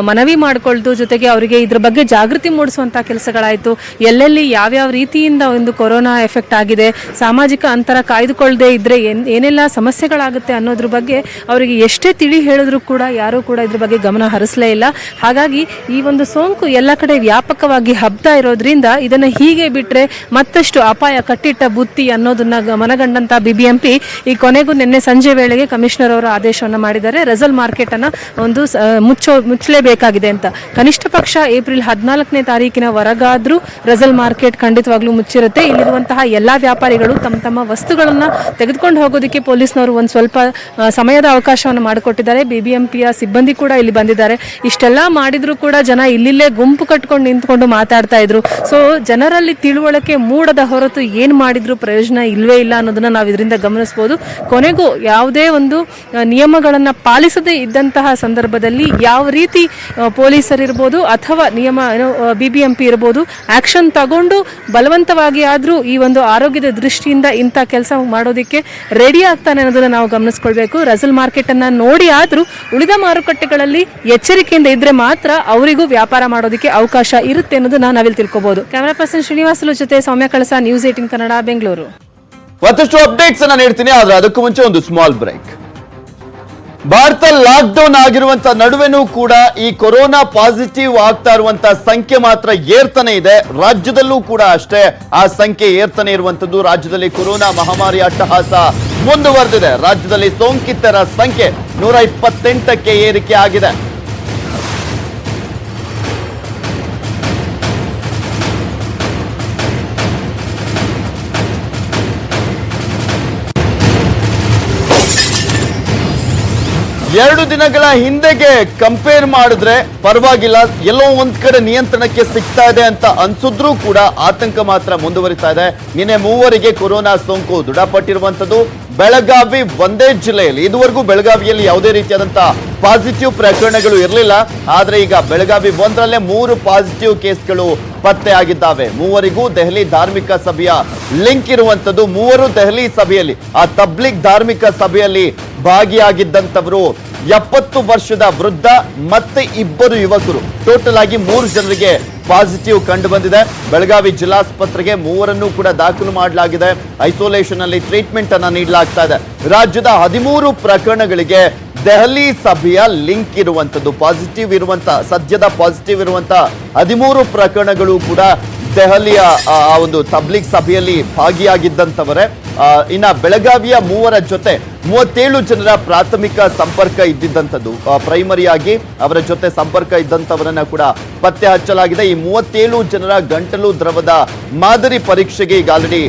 ಮನವಿ ಮಾಡಿಕೊಳ್ತು ಜೊತೆಗೆ ಅವರಿಗೆ ಇದ್ರ ಬಗ್ಗೆ ಜಾಗೃತಿ ಮೂಡಿಸುವಂಥ ಕೆಲಸಗಳಾಯಿತು. ಎಲ್ಲೆಲ್ಲಿ ಯಾವ್ಯಾವ ರೀತಿಯಿಂದ ಒಂದು ಕೊರೋನಾ ಎಫೆಕ್ಟ್ ಆಗಿದೆ, ಸಾಮಾಜಿಕ ಅಂತರ ಕಾಯ್ದುಕೊಳ್ಳದೆ ಏನ್- ಏನೆಲ್ಲ ಸಮಸ್ಯೆಗಳಾಗುತ್ತೆ ಅನ್ನೋದ್ರ ಬಗ್ಗೆ ಅವರಿಗೆ ಎಷ್ಟೇ ತಿಳಿ ಹೇಳಿದ್ರು ಕೂಡ ಯಾರು ಕೂಡ ಇದ್ರ ಬಗ್ಗೆ ಗಮನ ಹರಿಸಲೇ ಇಲ್ಲ. ಹಾಗಾಗಿ ಈ ಒಂದು ಸೋಂಕು ಎಲ್ಲ ಕಡೆ ವ್ಯಾಪಕವಾಗಿ ಹಬ್ತಾ ಇರೋದ್ರಿಂದ ಇದನ್ನ ಹೀಗೆ ಬಿಟ್ರೆ ಮತ್ತಷ್ಟು ಅಪಾಯ, ಕಟ್ಟಿಟ್ಟ ಬುತ್ತಿ ಅನ್ನೋದನ್ನ ಮನಗಂಡಂತ ಬಿಬಿಎಂಪಿ ಈ ಕೊನೆಗೂ ನಿನ್ನೆ ಸಂಜೆ ವೇಳೆಗೆ ಕಮಿಷನರ್ ಅವರು ಆದೇಶವನ್ನ ಮಾಡಿದ್ದಾರೆ. ರೆಸಲ್ ಮಾರ್ಕೆಟ್ ಅನ್ನ ಒಂದು ಮುಚ್ಚೋ, ಮುಚ್ಚಲೇಬೇಕಾಗಿದೆ ಅಂತ. ಕನಿಷ್ಠ ಪಕ್ಷ ಏಪ್ರಿಲ್ ಹದಿನಾಲ್ಕನೇ ತಾರೀಕಿನ ಹೊರಗಾದ್ರೂ ರೆಸಲ್ ಮಾರ್ಕೆಟ್ ಖಂಡಿತವಾಗ್ಲೂ ಮುಚ್ಚಿರುತ್ತೆ. ಇಲ್ಲಿರುವಂತಹ ಎಲ್ಲಾ ವ್ಯಾಪಾರಿಗಳು ತಮ್ಮ ತಮ್ಮ ವಸ್ತುಗಳನ್ನ ತೆಗೆದುಕೊಂಡು ಹೋಗೋದಕ್ಕೆ ಪೊಲೀಸ್ನವರು ಒಂದು ಸ್ವಲ್ಪ ಸಮಯದ ಅವಕಾಶವನ್ನು ಮಾಡಿಕೊಟ್ಟಿದ್ದಾರೆ. ಬಿಬಿಎಂಪಿಯ ಸಿಬ್ಬಂದಿ ಕೂಡ ಇಲ್ಲಿ ಬಂದಿದ್ದಾರೆ. ಇಷ್ಟೆಲ್ಲ ಮಾಡಿದ್ರು ಕೂಡ ಜನ ಇಲ್ಲಿಲ್ಲೇ ಗುಂಪು ಕಟ್ಕೊಂಡು ನಿಂತ್ಕೊಂಡು ಮಾತಾಡ್ತಾ ಇದ್ರು. ಸೊ ಜನರಲ್ಲಿ ತಿಳುವಳಿಕೆ ಮೂಡದ ಹೊರತು ಏನು ಮಾಡಿದ್ರು ಪ್ರಯೋಜನ ಇಲ್ಲವೇ ಇಲ್ಲ ಅನ್ನೋದನ್ನ ನಾವು ಇದರಿಂದ ಗಮನಿಸಬಹುದು ಕೊನೆಗೂ ಯಾವುದೇ ಒಂದು ನಿಯಮಗಳನ್ನು ಪಾಲಿಸದೆ ಇದ್ದಂತಹ ಸಂದರ್ಭದಲ್ಲಿ ಯಾವ ರೀತಿ ಪೊಲೀಸರಿರ್ಬೋದು ಅಥವಾ ನಿಯಮ ಬಿಬಿಎಂಪಿ ಇರ್ಬೋದು, ಆಕ್ಷನ್ ತಗೊಂಡು ಬಲವಂತವಾಗಿ ಆದ್ರೂ ಈ ಒಂದು ಆರೋಗ್ಯದ ದೃಷ್ಟಿಯಿಂದ ಇಂಥ ಕೆಲಸ ಮಾಡೋದಕ್ಕೆ ರೆಡಿ ಆಗ್ತಾನೆ ಅನ್ನೋದನ್ನ ನಾವು ಗಮನಿಸ್ಕೊಳ್ಬೇಕು. ರಜಲ್ ಮಾರ್ಕೆಟ್ ಅನ್ನ ನೋಡಿ ಆದ್ರೂ ಉಳಿದ ಮಾರುಕಟ್ಟೆಗಳಲ್ಲಿ ಎಚ್ಚರಿಕೆಯಿಂದ ಇದ್ರೆ ಮಾತ್ರ ಅವರಿಗೂ ವ್ಯಾಪಾರ ಮಾಡೋದಕ್ಕೆ ಅವಕಾಶ ಇರುತ್ತೆ ಅನ್ನೋದನ್ನ ನಾವಿಲ್ಲಿ ತಿಳ್ಕೊಬಹುದು ಕ್ಯಾಮರಾ ಪರ್ಸನ್ ಶ್ರೀನಿವಾಸಲು ಜೊತೆ ಸೌಮ್ಯ ಕಳಸ ನ್ಯೂಸ್ ಏಟಿನ್ ಕನ್ನಡ, ಬೆಂಗಳೂರು. ಮತ್ತಷ್ಟು ಅಪ್ಡೇಟ್ಸ್ ಅನ್ನ ನೀಡ್ತೀನಿ, ಆದ್ರೆ ಅದಕ್ಕೂ ಮುಂಚೆ ಒಂದು small break Bharat lockdown ಆಗಿರುವಂತ ನಡುವೆನೂ ಕೂಡ ಈ ಕೊರೋನಾ ಪಾಸಿಟಿವ್ ಆಗ್ತಾ ಇರುವಂತ ಸಂಖ್ಯೆ ಮಾತ್ರ ಏರ್ತಾನೆ ಇದೆ. ರಾಜ್ಯದಲ್ಲೂ ಕೂಡ ಅಷ್ಟೇ ಆ ಸಂಖ್ಯೆ ಏರ್ತಾನೆ ಇರುವಂತದ್ದು. ರಾಜ್ಯದಲ್ಲಿ ಕೊರೋನಾ ಮಹಾಮಾರಿ ಅಟ್ಟಹಾಸ ಮುಂದುವರೆದಿದೆ. ರಾಜ್ಯದಲ್ಲಿ ಸೋಂಕಿತರ ಸಂಖ್ಯೆ ನೂರ ಇಪ್ಪತ್ತೆಂಟಕ್ಕೆ ಏರಿಕೆ ಆಗಿದೆ. ಎರಡು ದಿನಗಳ ಹಿಂದೆಗೆ ಕಂಪೇರ್ ಮಾಡಿದ್ರೆ ಪರವಾಗಿಲ್ಲ. ಎಲ್ಲೋ ಒಂದ್ ಕಡೆ ನಿಯಂತ್ರಣಕ್ಕೆ ಸಿಗ್ತಾ ಇದೆ ಅಂತ ಅನ್ಸಿದ್ರೂ ಕೂಡ ಆತಂಕ ಮಾತ್ರ ಮುಂದುವರಿತಾ ಇದೆ. ನಿನ್ನೆ ಮೂವರಿಗೆ ಕೊರೋನಾ ಸೋಂಕು ದೃಢಪಟ್ಟಿರುವಂತದ್ದು ಬೆಳಗಾವಿ, ಒಂದೇ ಜಿಲ್ಲೆಯಲ್ಲಿ, ಇದುವರೆಗೂ ಬೆಳಗಾವಿಯಲ್ಲಿ ಯಾವುದೇ ರೀತಿಯಾದಂತ ಪಾಸಿಟಿವ್ ಪ್ರಕರಣಗಳು ಇರಲಿಲ್ಲ, ಆದರೆ ಈಗ ಬೆಳಗಾವಿ ಒಂದರಲ್ಲೇ ಮೂರು ಪಾಸಿಟಿವ್ ಕೇಸ್ಗಳು ಪತ್ತೆಯಾಗಿದ್ದಾವೆ ಮೂವರಿಗೂ ದೆಹಲಿ ಧಾರ್ಮಿಕ ಸಭೆಯ ಲಿಂಕ್ ಇರುವಂತದ್ದು ಮೂವರು ದೆಹಲಿ ಸಭೆಯಲ್ಲಿ. ಆ ತಬ್ಲಿಕ್ ಧಾರ್ಮಿಕ ಸಭೆಯಲ್ಲಿ ಭಾಗಿಯಾಗಿದ್ದಂಥವರು ಎಪ್ಪತ್ತು ವರ್ಷದ ವೃದ್ಧ ಮತ್ತೆ ಇಬ್ಬರು ಯುವಕರು. ಟೋಟಲ್ ಆಗಿ ಮೂರು ಜನರಿಗೆ ಪಾಸಿಟಿವ್ ಕಂಡು ಬಂದಿದೆ ಬೆಳಗಾವಿ ಜಿಲ್ಲಾಸ್ಪತ್ರೆಗೆ ಮೂವರನ್ನು ಕೂಡ ದಾಖಲು ಮಾಡಲಾಗಿದೆ. ಐಸೋಲೇಷನ್ ಅಲ್ಲಿ ಟ್ರೀಟ್ಮೆಂಟ್ ಅನ್ನ ನೀಡಲಾಗ್ತಾ ಇದೆ. ರಾಜ್ಯದ ಹದಿಮೂರು ಪ್ರಕರಣಗಳಿಗೆ ದೆಹಲಿ ಸಭೆಯ ಲಿಂಕ್ ಇರುವಂತದ್ದು, ಪಾಸಿಟಿವ್ ಇರುವಂಥ ಸದ್ಯದ ಪಾಸಿಟಿವ್ ಇರುವಂಥ ಹದಿಮೂರು ಪ್ರಕರಣಗಳು ಕೂಡ ದೆಹಲಿಯ, ಆ ಒಂದು ತಬ್ಲಿಕ್ ಸಭೆಯಲ್ಲಿ ಭಾಗಿಯಾಗಿದ್ದಂಥವರೇ. ಇನ್ನ ಬೆಳಗಾವಿಯ ಮೂವರ ಜೊತೆ ಮೂವತ್ತೇಳು ಜನರ ಪ್ರಾಥಮಿಕ ಸಂಪರ್ಕ ಇದ್ದಿದ್ದಂಥದ್ದು. ಪ್ರೈಮರಿಯಾಗಿ ಅವರ ಜೊತೆ ಸಂಪರ್ಕ ಇದ್ದಂಥವರನ್ನ ಕೂಡ ಪತ್ತೆ ಹಚ್ಚಲಾಗಿದೆ. ಈ ಮೂವತ್ತೇಳು ಜನರ ಗಂಟಲು ದ್ರವದ ಮಾದರಿ ಪರೀಕ್ಷೆಗೆ ಈಗ ಆಲ್ರೆಡಿ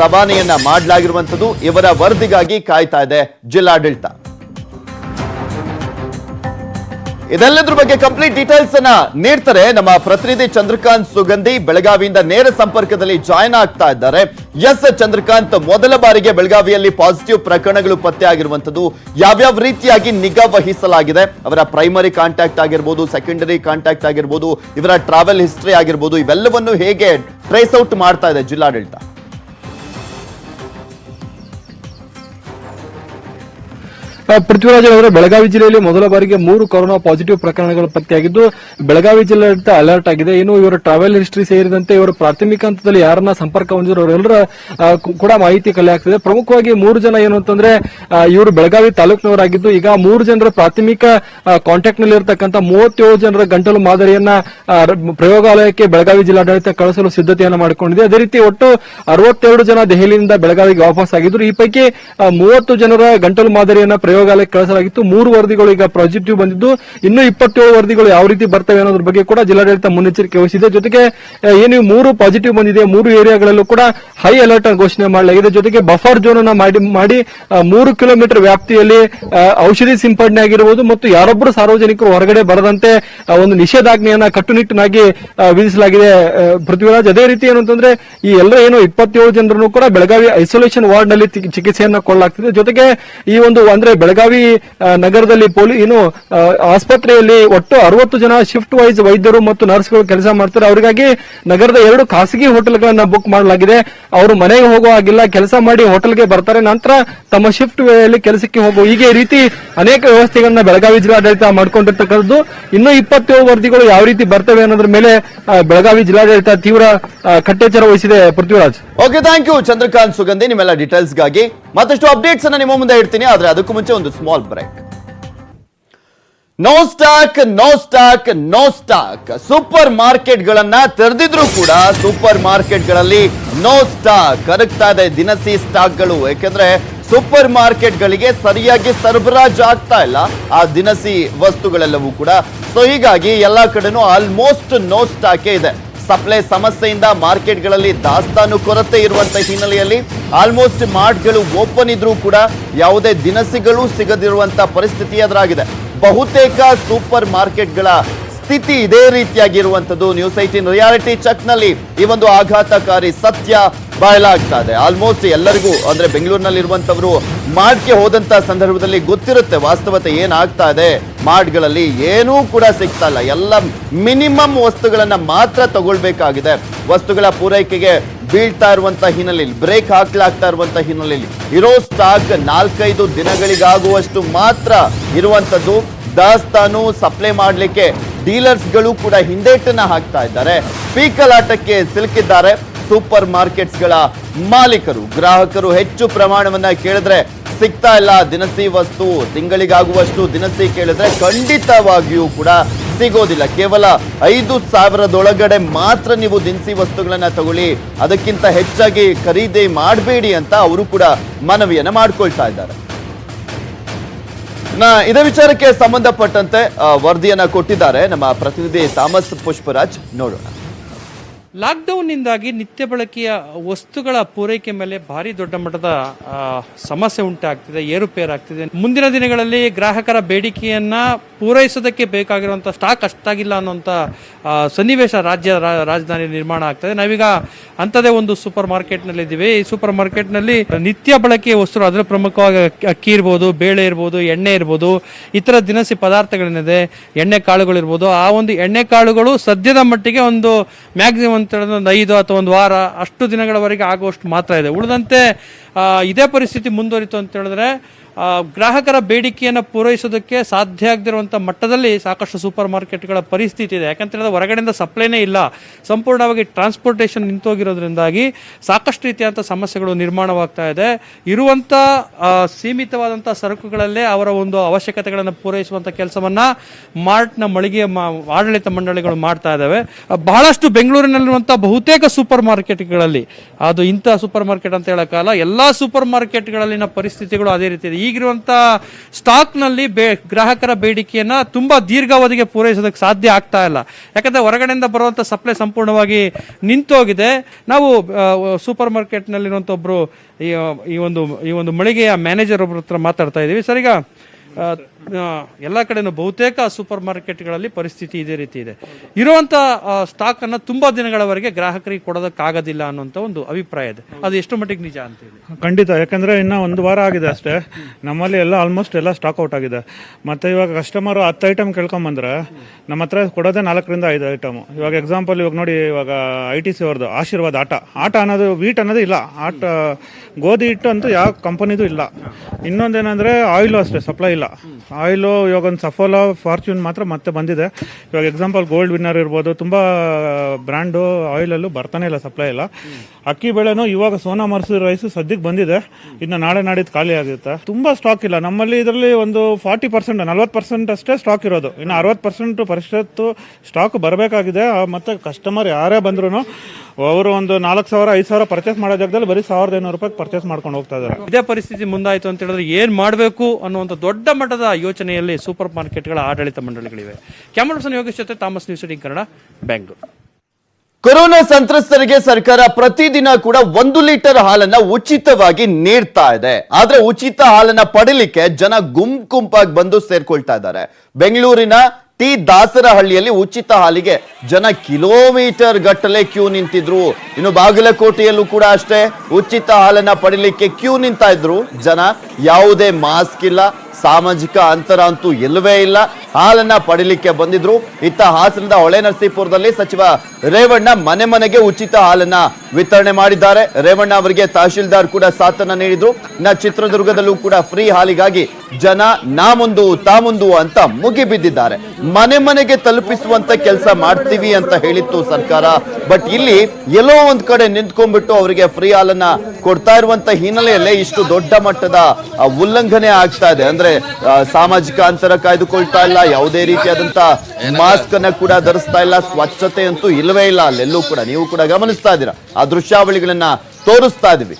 ರವಾನೆಯನ್ನ ಮಾಡಲಾಗಿರುವಂಥದ್ದು. ಇವರ ವರದಿಗಾಗಿ ಕಾಯ್ತಾ ಇದೆ ಜಿಲ್ಲಾಡಳಿತ. ಇದೆಲ್ಲದ್ರ ಬಗ್ಗೆ ಕಂಪ್ಲೀಟ್ ಡೀಟೇಲ್ಸ್ ಅನ್ನ ನೀಡ್ತಾರೆ. ನಮ್ಮ ಪ್ರತಿನಿಧಿ ಚಂದ್ರಕಾಂತ್ ಸುಗಂಧಿ ಬೆಳಗಾವಿಯಿಂದ ನೇರ ಸಂಪರ್ಕದಲ್ಲಿ ಜಾಯ್ನ್ ಆಗ್ತಾ ಇದ್ದಾರೆ. ಎಸ್ ಚಂದ್ರಕಾಂತ್, ಮೊದಲ ಬಾರಿಗೆ ಬೆಳಗಾವಿಯಲ್ಲಿ ಪಾಸಿಟಿವ್ ಪ್ರಕರಣಗಳು ಪತ್ತೆ ಆಗಿರುವಂತದ್ದು ಯಾವ್ಯಾವ ರೀತಿಯಾಗಿ ನಿಗಾ ವಹಿಸಲಾಗಿದೆ? ಅವರ ಪ್ರೈಮರಿ ಕಾಂಟ್ಯಾಕ್ಟ್ ಆಗಿರ್ಬೋದು ಸೆಕೆಂಡರಿ ಕಾಂಟ್ಯಾಕ್ಟ್ ಆಗಿರ್ಬೋದು, ಇವರ ಟ್ರಾವೆಲ್ ಹಿಸ್ಟ್ರಿ ಆಗಿರ್ಬೋದು, ಇವೆಲ್ಲವನ್ನು ಹೇಗೆ ಟ್ರೇಸ್ ಔಟ್ ಮಾಡ್ತಾ ಇದೆ ಜಿಲ್ಲಾಡಳಿತ? ಪೃಥ್ವಿರಾಜ್ ಅವರ, ಬೆಳಗಾವಿ ಜಿಲ್ಲೆಯಲ್ಲಿ ಮೊದಲ ಬಾರಿಗೆ ಮೂರು ಕೊರೋನಾ ಪಾಸಿಟಿವ್ ಪ್ರಕರಣಗಳು ಪತ್ತೆಯಾಗಿದ್ದು, ಬೆಳಗಾವಿ ಜಿಲ್ಲಾಡಳಿತ ಅಲರ್ಟ್ ಆಗಿದೆ. ಇನ್ನು ಇವರ ಟ್ರಾವೆಲ್ ಹಿಸ್ಟ್ರಿ ಸೇರಿದಂತೆ ಇವರ ಪ್ರಾಥಮಿಕ ಹಂತದಲ್ಲಿ ಯಾರನ್ನ ಸಂಪರ್ಕ ಹೊಂದಿರೋ ಅವರೆಲ್ಲರ ಕೂಡ ಮಾಹಿತಿ ಕಲೆ ಆಗ್ತಿದೆ. ಪ್ರಮುಖವಾಗಿ ಮೂರು ಜನ ಏನು ಅಂತಂದ್ರೆ ಇವರು ಬೆಳಗಾವಿ ತಾಲೂಕಿನವರಾಗಿದ್ದು, ಈಗ ಮೂರು ಜನರ ಪ್ರಾಥಮಿಕ ಕಾಂಟ್ಯಾಕ್ಟ್ನಲ್ಲಿ ಇರತಕ್ಕಂತ ಮೂವತ್ತೇಳು ಜನರ ಗಂಟಲು ಮಾದರಿಯನ್ನ ಪ್ರಯೋಗಾಲಯಕ್ಕೆ ಬೆಳಗಾವಿ ಜಿಲ್ಲಾಡಳಿತ ಕಳಿಸಲು ಸಿದ್ಧತೆಯನ್ನು ಮಾಡಿಕೊಂಡಿದೆ. ಅದೇ ರೀತಿ ಒಟ್ಟು ಅರವತ್ತೆರಡು ಜನ ದೆಹಲಿಯಿಂದ ಬೆಳಗಾವಿಗೆ ವಾಪಸ್ ಆಗಿದ್ರು. ಈ ಪೈಕಿ ಮೂವತ್ತು ಜನರ ಗಂಟಲು ಮಾದರಿಯನ್ನ ಪ್ರಯೋಗಾಲಯಕ್ಕೆ ಕಳಿಸಲಾಗಿತ್ತು. ಮೂರು ವರದಿಗಳು ಈಗ ಪಾಸಿಟಿವ್ ಬಂದಿದ್ದು, ಇನ್ನೂ ಇಪ್ಪತ್ತೇಳು ವರದಿಗಳು ಯಾವ ರೀತಿ ಬರ್ತವೆ ಅನ್ನೋದ್ರ ಬಗ್ಗೆ ಕೂಡ ಜಿಲ್ಲಾಡಳಿತ ಮುನ್ನೆಚ್ಚರಿಕೆ ವಹಿಸಿದೆ. ಜೊತೆಗೆ ಏನು ಮೂರು ಪಾಸಿಟಿವ್ ಬಂದಿದೆ, ಮೂರು ಏರಿಯಾಗಳಲ್ಲೂ ಕೂಡ ಹೈ ಅಲರ್ಟ್ ಘೋಷಣೆ ಮಾಡಲಾಗಿದೆ. ಜೊತೆಗೆ ಬಫರ್ ಝೋನ್ ಅನ್ನು ಮಾಡಿ ಮಾಡಿ ಮೂರು ಕಿಲೋಮೀಟರ್ ವ್ಯಾಪ್ತಿಯಲ್ಲಿ ಔಷಧಿ ಸಿಂಪಡಣೆ ಆಗಿರಬಹುದು ಮತ್ತು ಯಾರೊಬ್ಬರು ಸಾರ್ವಜನಿಕರು ಹೊರಗಡೆ ಬರದಂತೆ ಒಂದು ನಿಷೇಧಾಜ್ಞೆಯನ್ನ ಕಟ್ಟುನಿಟ್ಟಿನಾಗಿ ವಿಧಿಸಲಾಗಿದೆ. ಪೃಥ್ವಿರಾಜ್, ಅದೇ ರೀತಿ ಏನು ಅಂತಂದ್ರೆ, ಈ ಎಲ್ಲ ಏನು ಇಪ್ಪತ್ತೇಳು ಜನರನ್ನು ಕೂಡ ಬೆಳಗಾವಿ ಐಸೋಲೇಷನ್ ವಾರ್ಡ್ನಲ್ಲಿ ಚಿ- ಚಿಕಿತ್ಸೆಯನ್ನ ಕೊಳ್ಳಲಾಗ್ತಿದೆ ಜೊತೆಗೆ ಈ ಒಂದು, ಅಂದ್ರೆ ಬೆಳಗಾವಿ ನಗರದಲ್ಲಿ ಪೊಲೀ, ಏನು ಆಸ್ಪತ್ರೆಯಲ್ಲಿ ಒಟ್ಟು ಅರವತ್ತು ಜನ ಶಿಫ್ಟ್ ವೈಸ್ ವೈದ್ಯರು ಮತ್ತು ನರ್ಸ್ಗಳು ಕೆಲಸ ಮಾಡ್ತಾರೆ. ಅವರಿಗಾಗಿ ನಗರದ ಎರಡು ಖಾಸಗಿ ಹೋಟೆಲ್ಗಳನ್ನ ಬುಕ್ ಮಾಡಲಾಗಿದೆ. ಅವರು ಮನೆಗೆ ಹೋಗೋ ಹಾಗಿಲ್ಲ, ಕೆಲಸ ಮಾಡಿ ಹೋಟೆಲ್ಗೆ ಬರ್ತಾರೆ. ನಂತರ ತಮ್ಮ ಶಿಫ್ಟ್ ವೇಳೆಯಲ್ಲಿ ಕೆಲಸಕ್ಕೆ ಹೋಗುವ ಹೀಗೆ ರೀತಿ ಅನೇಕ ವ್ಯವಸ್ಥೆಗಳನ್ನ ಬೆಳಗಾವಿ ಜಿಲ್ಲಾಡಳಿತ ಮಾಡಿಕೊಂಡಿರ್ತಕ್ಕಂಥದ್ದು. ಇನ್ನೂ ಇಪ್ಪತ್ತೇಳು ವರದಿಗಳು ಯಾವ ರೀತಿ ಬರ್ತವೆ ಅನ್ನೋದ್ರ ಮೇಲೆ ಬೆಳಗಾವಿ ಜಿಲ್ಲಾಡಳಿತ ತೀವ್ರ ಕಟ್ಟೆಚ್ಚರ ವಹಿಸಿದೆ Prithviraj. Okay thank you Chandrakant Sugandhi, ನಿಮ್ಮೆಲ್ಲ ಡೀಟೇಲ್ಸ್ಗಾಗಿ ಮತ್ತಷ್ಟು ಅಪ್ಡೇಟ್ಸ್ ಅನ್ನ ನಿಮ್ಮ ಮುಂದೆ ಇಡ್ತೀನಿ. ಆದ್ರೆ ಅದಕ್ಕೂ ಮುಂಚೆ ಒಂದು small break no stock no stock no stock super market ಗಳನ್ನ ತೆರೆದಿದ್ರು ಕೂಡ ಸೂಪರ್ ಮಾರ್ಕೆಟ್ಗಳಲ್ಲಿ ನೋ ಸ್ಟಾಕ್ ಕರಗ್ತಾ ಇದೆ ದಿನಸಿ ಸ್ಟಾಕ್ಗಳು ಯಾಕೆಂದ್ರೆ ಸೂಪರ್ ಮಾರ್ಕೆಟ್ ಗಳಿಗೆ ಸರಿಯಾಗಿ ಸರಬರಾಜು ಆಗ್ತಾ ಇಲ್ಲ ಆ ದಿನಸಿ ವಸ್ತುಗಳೆಲ್ಲವೂ ಕೂಡ. ಸೊ ಹೀಗಾಗಿ ಎಲ್ಲಾ ಕಡೆನೂ ಆಲ್ಮೋಸ್ಟ್ ನೋ ಸ್ಟಾಕೇ ಇದೆ. ಸಪ್ಲೈ ಸಮಸ್ಯೆಯಿಂದ ಮಾರ್ಕೆಟ್ಗಳಲ್ಲಿ ದಾಸ್ತಾನು ಕೊರತೆ ಇರುವಂತ ಹಿನ್ನೆಲೆಯಲ್ಲಿ ಆಲ್ಮೋಸ್ಟ್ ಮಾರ್ಟ್ಗಳು ಓಪನ್ ಇದ್ರೂ ಕೂಡ ಯಾವುದೇ ದಿನಸಿಗಳು ಸಿಗದಿರುವಂತ ಪರಿಸ್ಥಿತಿ ಎದುರಾಗಿದೆ. ಬಹುತೇಕ ಸೂಪರ್ ಮಾರ್ಕೆಟ್ಗಳ ಸ್ಥಿತಿ ಇದೇ ರೀತಿಯಾಗಿರುವಂತದ್ದು ನ್ಯೂಸ್ ಏಟೀನ್ ರಿಯಾಲಿಟಿ ಚೆಕ್ನಲ್ಲಿ ಈ ಒಂದು ಆಘಾತಕಾರಿ ಸತ್ಯ ಬಯಲಾಗ್ತಾ ಇದೆ ಆಲ್ಮೋಸ್ಟ್ ಎಲ್ಲರಿಗೂ, ಅಂದ್ರೆ ಬೆಂಗಳೂರಿನಲ್ಲಿ ಇರುವಂತವರು ಮಾರ್ಟ್ಗೆ ಹೋದಂತ ಸಂದರ್ಭದಲ್ಲಿ ಗೊತ್ತಿರುತ್ತೆ ವಾಸ್ತವತೆ ಏನಾಗ್ತಾ ಇದೆ ಮಾಡ್ಗಳಲ್ಲಿ ಏನೂ ಕೂಡ ಸಿಗ್ತಾ ಇಲ್ಲ ಎಲ್ಲ ಮಿನಿಮಮ್ ವಸ್ತುಗಳನ್ನ ಮಾತ್ರ ತಗೊಳ್ಬೇಕಾಗಿದೆ. ವಸ್ತುಗಳ ಪೂರೈಕೆಗೆ ಬೀಳ್ತಾ ಇರುವಂತ ಹಿನ್ನೆಲೆಯಲ್ಲಿ, ಬ್ರೇಕ್ ಹಾಕ್ಲಾಗ್ತಾ ಇರುವಂತ ಹಿನ್ನೆಲೆಯಲ್ಲಿ, ಇರೋ ಸ್ಟಾಕ್ ನಾಲ್ಕೈದು ದಿನಗಳಿಗಾಗುವಷ್ಟು ಮಾತ್ರ ಇರುವಂತದ್ದು ದಾಸ್ತಾನು ಸಪ್ಲೈ ಮಾಡಲಿಕ್ಕೆ ಡೀಲರ್ಸ್ಗಳು ಕೂಡ ಹಿಂದೇಟನ್ನ ಹಾಕ್ತಾ ಇದ್ದಾರೆ. ಪೀಕಲಾಟಕ್ಕೆ ಸಿಲುಕಿದ್ದಾರೆ. ಸೂಪರ್ ಮಾರ್ಕೆಟ್ಸ್ಗಳ ಮಾಲೀಕರು, ಗ್ರಾಹಕರು ಹೆಚ್ಚು ಪ್ರಮಾಣವನ್ನ ಕೇಳಿದ್ರೆ ಸಿಗ್ತಾ ಇಲ್ಲ. ದಿನಸಿ ವಸ್ತು ತಿಂಗಳಿಗಾಗುವಷ್ಟು ದಿನಸಿ ಕೇಳಿದ್ರೆ ಖಂಡಿತವಾಗಿಯೂ ಕೂಡ ಸಿಗೋದಿಲ್ಲ. ಕೇವಲ ಐದು ಸಾವಿರದೊಳಗಡೆ ಮಾತ್ರ ನೀವು ದಿನಸಿ ವಸ್ತುಗಳನ್ನ ತಗೊಳ್ಳಿ. ಅದಕ್ಕಿಂತ ಹೆಚ್ಚಾಗಿ ಖರೀದಿ ಮಾಡಬೇಡಿ ಅಂತ ಅವರು ಕೂಡ ಮನವಿಯನ್ನ ಮಾಡ್ಕೊಳ್ತಾ ಇದ್ದಾರೆ. ಇದೇ ವಿಚಾರಕ್ಕೆ ಸಂಬಂಧಪಟ್ಟಂತೆ ವರದಿಯನ್ನ ಕೊಟ್ಟಿದ್ದಾರೆ ನಮ್ಮ ಪ್ರತಿನಿಧಿ ಥಾಮಸ್ ಪುಷ್ಪರಾಜ್. ನೋಡೋಣ. ಲಾಕ್ಡೌನ್ನಿಂದಾಗಿ ನಿತ್ಯ ಬಳಕೆಯ ವಸ್ತುಗಳ ಪೂರೈಕೆ ಮೇಲೆ ಭಾರಿ ದೊಡ್ಡ ಮಟ್ಟದ ಸಮಸ್ಯೆ ಉಂಟಾಗ್ತಿದೆ ಏರುಪೇರಾಗ್ತಿದೆ. ಮುಂದಿನ ದಿನಗಳಲ್ಲಿ ಗ್ರಾಹಕರ ಬೇಡಿಕೆಯನ್ನ ಪೂರೈಸೋದಕ್ಕೆ ಬೇಕಾಗಿರುವಂಥ ಸ್ಟಾಕ್ ಅಷ್ಟಾಗಿಲ್ಲ ಅನ್ನುವಂಥ ಆ, ಸನ್ನಿವೇಶ ರಾಜ್ಯ ರಾಜಧಾನಿ ನಿರ್ಮಾಣ ಆಗ್ತದೆ. ನಾವೀಗ ಅಂತದೇ ಒಂದು ಸೂಪರ್ ಮಾರ್ಕೆಟ್ನಲ್ಲಿ ಇದ್ದೀವಿ. ಈ ಸೂಪರ್ ಮಾರ್ಕೆಟ್ನಲ್ಲಿ ನಿತ್ಯ ಬಳಕೆಯ ವಸ್ತುಗಳು ಅದರ ಪ್ರಮುಖವಾಗಿ ಅಕ್ಕಿ- ಅಕ್ಕಿ ಇರ್ಬೋದು ಬೇಳೆ ಇರ್ಬೋದು ಎಣ್ಣೆ ಇರ್ಬೋದು ಇತರ ದಿನಸಿ ಪದಾರ್ಥಗಳೇನಿದೆ ಎಣ್ಣೆ ಕಾಳುಗಳಿರ್ಬೋದು. ಆ ಒಂದು ಎಣ್ಣೆ ಕಾಳುಗಳು ಸದ್ಯದ ಮಟ್ಟಿಗೆ ಒಂದು ಮ್ಯಾಕ್ಸಿಮಮ್ ಅಂತ ಹೇಳಿದ್ರೆ ಒಂದು ಐದು ಅಥವಾ ಒಂದು ವಾರ, ಅಷ್ಟು ದಿನಗಳವರೆಗೆ ಆಗುವಷ್ಟು ಮಾತ್ರ ಇದೆ. ಉಳಿದಂತೆ ಇದೇ ಪರಿಸ್ಥಿತಿ ಮುಂದುವರಿತು ಅಂತ ಹೇಳಿದ್ರೆ ಗ್ರಾಹಕರ ಬೇಡಿಕೆಯನ್ನು ಪೂರೈಸೋದಕ್ಕೆ ಸಾಧ್ಯ ಆಗದಿರುವಂಥ ಮಟ್ಟದಲ್ಲಿ ಸಾಕಷ್ಟು ಸೂಪರ್ ಮಾರ್ಕೆಟ್ಗಳ ಪರಿಸ್ಥಿತಿ ಇದೆ. ಯಾಕಂತ ಹೇಳಿದ್ರೆ ಹೊರಗಡೆಯಿಂದ ಸಪ್ಲೈನೇ ಇಲ್ಲ. ಸಂಪೂರ್ಣವಾಗಿ ಟ್ರಾನ್ಸ್ಪೋರ್ಟೇಷನ್ ನಿಂತೋಗಿರೋದ್ರಿಂದಾಗಿ ಸಾಕಷ್ಟು ರೀತಿಯಾದಂಥ ಸಮಸ್ಯೆಗಳು ನಿರ್ಮಾಣವಾಗ್ತಾ ಇದೆ. ಇರುವಂಥ ಸೀಮಿತವಾದಂಥ ಸರಕುಗಳಲ್ಲೇ ಅವರ ಒಂದು ಅವಶ್ಯಕತೆಗಳನ್ನು ಪೂರೈಸುವಂಥ ಕೆಲಸವನ್ನು ಮಾರ್ಟ್ನ ಮಳಿಗೆಯ ಆಡಳಿತ ಮಂಡಳಿಗಳು ಮಾಡ್ತಾ ಇದ್ದಾವೆ ಬಹಳಷ್ಟು ಬೆಂಗಳೂರಿನಲ್ಲಿರುವಂಥ ಬಹುತೇಕ ಸೂಪರ್ ಮಾರ್ಕೆಟ್ಗಳಲ್ಲಿ, ಅದು ಇಂಥ ಸೂಪರ್ ಮಾರ್ಕೆಟ್ ಅಂತ ಹೇಳೋಕ್ಕಲ್ಲ ಎಲ್ಲಾ ಸೂಪರ್ ಮಾರ್ಕೆಟ್ಗಳಲ್ಲಿನ ಪರಿಸ್ಥಿತಿಗಳು ಅದೇ ರೀತಿ ಇದೆ. ಈಗಿರುವಂತ ಸ್ಟಾಕ್ನಲ್ಲಿ ಬೇ, ಗ್ರಾಹಕರ ಬೇಡಿಕೆಯನ್ನ ತುಂಬಾ ದೀರ್ಘಾವಧಿಗೆ ಪೂರೈಸೋದಕ್ಕೆ ಸಾಧ್ಯ ಆಗ್ತಾ ಇಲ್ಲ. ಯಾಕಂದ್ರೆ ಹೊರಗಡೆಯಿಂದ ಬರುವಂತ ಸಪ್ಲೈ ಸಂಪೂರ್ಣವಾಗಿ ನಿಂತೋಗಿದೆ. ನಾವು ಸೂಪರ್ ಮಾರ್ಕೆಟ್ನಲ್ಲಿರುವಂಥ ಒಬ್ಬರು ಈ ಒಂದು ಈ ಒಂದು ಮಳಿಗೆಯ ಮ್ಯಾನೇಜರ್ ಒಬ್ಬರ ಹತ್ರ ಮಾತಾಡ್ತಾ ಇದೀವಿ ಸರಿಗ? ಎಲ್ಲ ಕಡೆನೂ ಬಹುತೇಕ ಸೂಪರ್ ಮಾರ್ಕೆಟ್ಗಳಲ್ಲಿ ಪರಿಸ್ಥಿತಿ ಇದೇ ರೀತಿ ಇದೆ. ಇರುವಂತ ಸ್ಟಾಕ್ ಅನ್ನ ತುಂಬಾ ದಿನಗಳವರೆಗೆ ಗ್ರಾಹಕರಿಗೆ ಕೊಡೋದಕ್ಕಾಗೋದಿಲ್ಲ ಅನ್ನುವಂತ ಒಂದು ಅಭಿಪ್ರಾಯ ಇದೆ. ಅದು ಎಷ್ಟು ಮಟ್ಟಿಗೆ ನಿಜ ಅಂತ ಖಂಡಿತ, ಯಾಕಂದ್ರೆ ಇನ್ನ ಒಂದು ವಾರ ಆಗಿದೆ ಅಷ್ಟೇ. ನಮ್ಮಲ್ಲಿ ಎಲ್ಲ ಆಲ್ಮೋಸ್ಟ್ ಎಲ್ಲ ಸ್ಟಾಕ್ ಔಟ್ ಆಗಿದೆ. ಮತ್ತೆ ಇವಾಗ ಕಸ್ಟಮರ್ ಹತ್ತು ಐಟಮ್ ಕೇಳ್ಕೊಂಬಂದ್ರೆ, ನಮ್ಮ ಹತ್ರ ಕೊಡೋದೇ ನಾಲ್ಕರಿಂದ ಐದು ಐಟಮ್ ಇವಾಗ ಎಕ್ಸಾಂಪಲ್ ಇವಾಗ ನೋಡಿ, ಇವಾಗ ಐ ಟಿ ಸಿ ಅವ್ರದ್ದು ಆಶೀರ್ವಾದ, ಆಟ. ಆಟ ಅನ್ನೋದು ವೀಟ್ ಅನ್ನೋದು ಇಲ್ಲ. ಆಟ, ಗೋಧಿ ಹಿಟ್ಟು ಅಂತೂ ಯಾವ ಕಂಪನಿದು ಇಲ್ಲ. ಇನ್ನೊಂದೇನಂದ್ರೆ ಆಯಿಲು ಅಷ್ಟೇ ಸಪ್ಲೈ ಇಲ್ಲ. ಆಯಿಲು ಇವಾಗ ಒಂದು ಸಫೋಲಾ ಫಾರ್ಚೂನ್ ಮಾತ್ರ ಮತ್ತೆ ಬಂದಿದೆ. ಇವಾಗ ಎಕ್ಸಾಂಪಲ್ ಗೋಲ್ಡ್ ವಿನ್ನರ್ ಇರ್ಬೋದು, ತುಂಬ ಬ್ರ್ಯಾಂಡು ಆಯಿಲಲ್ಲೂ ಬರ್ತಾನೆ ಇಲ್ಲ ಸಪ್ಲೈ ಇಲ್ಲ ಅಕ್ಕಿ ಬೆಳೆನೂ ಇವಾಗ ಸೋನಾ ಮಸೂರ್ ರೈಸ್ ಸದ್ಯಕ್ಕೆ ಬಂದಿದೆ. ಇನ್ನು ನಾಳೆ ನಾಡಿದ್ದು ಖಾಲಿ ಆಗುತ್ತೆ. ತುಂಬ ಸ್ಟಾಕ್ ಇಲ್ಲ. ನಮ್ಮಲ್ಲಿ ಇದರಲ್ಲಿ ಒಂದು ಫಾರ್ಟಿ ಪರ್ಸೆಂಟ್ ನಲ್ವತ್ತು ಪರ್ಸೆಂಟ್ ಅಷ್ಟೇ ಸ್ಟಾಕ್ ಇರೋದು. ಇನ್ನು ಅರವತ್ತು ಪರ್ಸೆಂಟ್ ಪರಿಷತ್ತು ಸ್ಟಾಕ್ ಬರಬೇಕಾಗಿದೆ. ಮತ್ತು ಕಸ್ಟಮರ್ ಯಾರೇ ಬಂದ್ರೂ ಅವರು ಒಂದು ನಾಲ್ಕು ಸಾವಿರ, ಐದು ಸಾವಿರ ಪರ್ಚೇಸ್ ಮಾಡೋ ಜಾಗದಲ್ಲಿ ಬರೀ ಸಾವಿರದ ಐನೂರು ರೂಪಾಯಿ ಪರ್ಚೇಸ್ ಮಾಡ್ಕೊಂಡು ಹೋಗ್ತಾ ಇದ್ದಾರೆ. ಇದೇ ಪರಿಸ್ಥಿತಿ ಮುಂದಾಯಿತು ಅಂತ ಹೇಳಿದ್ರೆ ಏನು ಮಾಡಬೇಕು ಅನ್ನುವಂಥ ದೊಡ್ಡ ಮಟ್ಟದ ಯೋಚನೆಯಲ್ಲಿ ಸೂಪರ್ ಮಾರ್ಕೆಟ್ಗಳ ಆಡಳಿತ ಮಂಡಳಿಗಳಿವೆ. ಕ್ಯಾಮರಾ ಪರ್ಸನ್ ಯೋಗೇಶ್ ಜೊತೆ Thomas news Kannada, Bengaluru. Corona ಸಂತ್ರಸ್ತರಿಗೆ ಸರ್ಕಾರ ಪ್ರತಿದಿನ ಕೂಡ ಒಂದು ಲೀಟರ್ ಹಾಲನ್ನ ಉಚಿತವಾಗಿ ನೀಡ್ತಾ ಇದೆ. ಆದ್ರೆ ಉಚಿತ ಹಾಲನ್ನ ಪಡಿಲಿಕ್ಕೆ ಜನ ಗುಂಪು ಗುಂಪಾಗಿ ಬಂದು ಸೇರ್ಕೊಳ್ತಾ ಇದ್ದಾರೆ. ಬೆಂಗಳೂರಿನ ಟಿ ದಾಸರಹಳ್ಳಿಯಲ್ಲಿ ಉಚಿತ ಹಾಲಿಗೆ ಜನ ಕಿಲೋಮೀಟರ್ ಗಟ್ಟಲೆ ಕ್ಯೂ ನಿಂತಿದ್ರು. ಇನ್ನು ಬಾಗಲಕೋಟೆಯಲ್ಲೂ ಕೂಡ ಅಷ್ಟೇ. ಉಚಿತ ಹಾಲನ್ನ ಪಡಿಲಿಕ್ಕೆ ಕ್ಯೂ ನಿಂತ ಇದ್ರು. ಜನ ಯಾವುದೇ ಮಾಸ್ಕ್ ಇಲ್ಲ ಸಾಮಾಜಿಕ ಅಂತರ ಅಂತೂ ಇಲ್ಲವೇ ಇಲ್ಲ. ಹಾಲನ್ನ ಪಡಿಲಿಕ್ಕೆ ಬಂದಿದ್ರು. ಇತ್ತ ಹಾಸನದ ಹೊಳೆ ನರಸೀಪುರದಲ್ಲಿ ಸಚಿವ ರೇವಣ್ಣ ಮನೆ ಮನೆಗೆ ಉಚಿತ ಹಾಲನ್ನ ವಿತರಣೆ ಮಾಡಿದ್ದಾರೆ. ರೇವಣ್ಣ ಅವರಿಗೆ ತಹಶೀಲ್ದಾರ್ ಕೂಡ ಸಾಥನ ನೀಡಿದ್ರು. ಇನ್ನ ಚಿತ್ರದುರ್ಗದಲ್ಲೂ ಕೂಡ ಫ್ರೀ ಹಾಲಿಗಾಗಿ ಜನ ನಾ ಮುಂದು, ತಾ ಮುಂದು ಅಂತ ಮುಗಿಬಿದ್ದಿದ್ದಾರೆ ಮನೆ ಮನೆಗೆ ತಲುಪಿಸುವಂತ ಕೆಲಸ ಮಾಡ್ತೀವಿ ಅಂತ ಹೇಳಿತ್ತು ಸರ್ಕಾರ. ಬಟ್ ಇಲ್ಲಿ ಎಲ್ಲೋ ಒಂದ್ ಕಡೆ ನಿಂತ್ಕೊಂಡ್ಬಿಟ್ಟು ಅವರಿಗೆ ಫ್ರೀ ಹಾಲನ್ನ ಕೊಡ್ತಾ ಇರುವಂತ ಹಿನ್ನೆಲೆಯಲ್ಲೇ ಇಷ್ಟು ದೊಡ್ಡ ಮಟ್ಟದ ಉಲ್ಲಂಘನೆ ಆಗ್ತಾ ಇದೆ. ಅಂದ್ರೆ ಆ, ಸಾಮಾಜಿಕ ಅಂತರ ಕಾಯ್ದುಕೊಳ್ತಾ ಇಲ್ಲ ಯಾವುದೇ ರೀತಿಯಾದಂತ ಮಾಸ್ಕ್ ಅನ್ನ ಕೂಡ ಧರಿಸ್ತಾ ಇಲ್ಲ ಸ್ವಚ್ಛತೆ ಅಂತೂ ಇಲ್ಲವೇ ಇಲ್ಲ. ಅಲ್ಲೆಲ್ಲೂ ಕೂಡ ನೀವು ಕೂಡ ಗಮನಿಸ್ತಾ ಇದ್ದೀರಾ? ಆ ದೃಶ್ಯಾವಳಿಗಳನ್ನ ತೋರಿಸ್ತಾ ಇದೀವಿ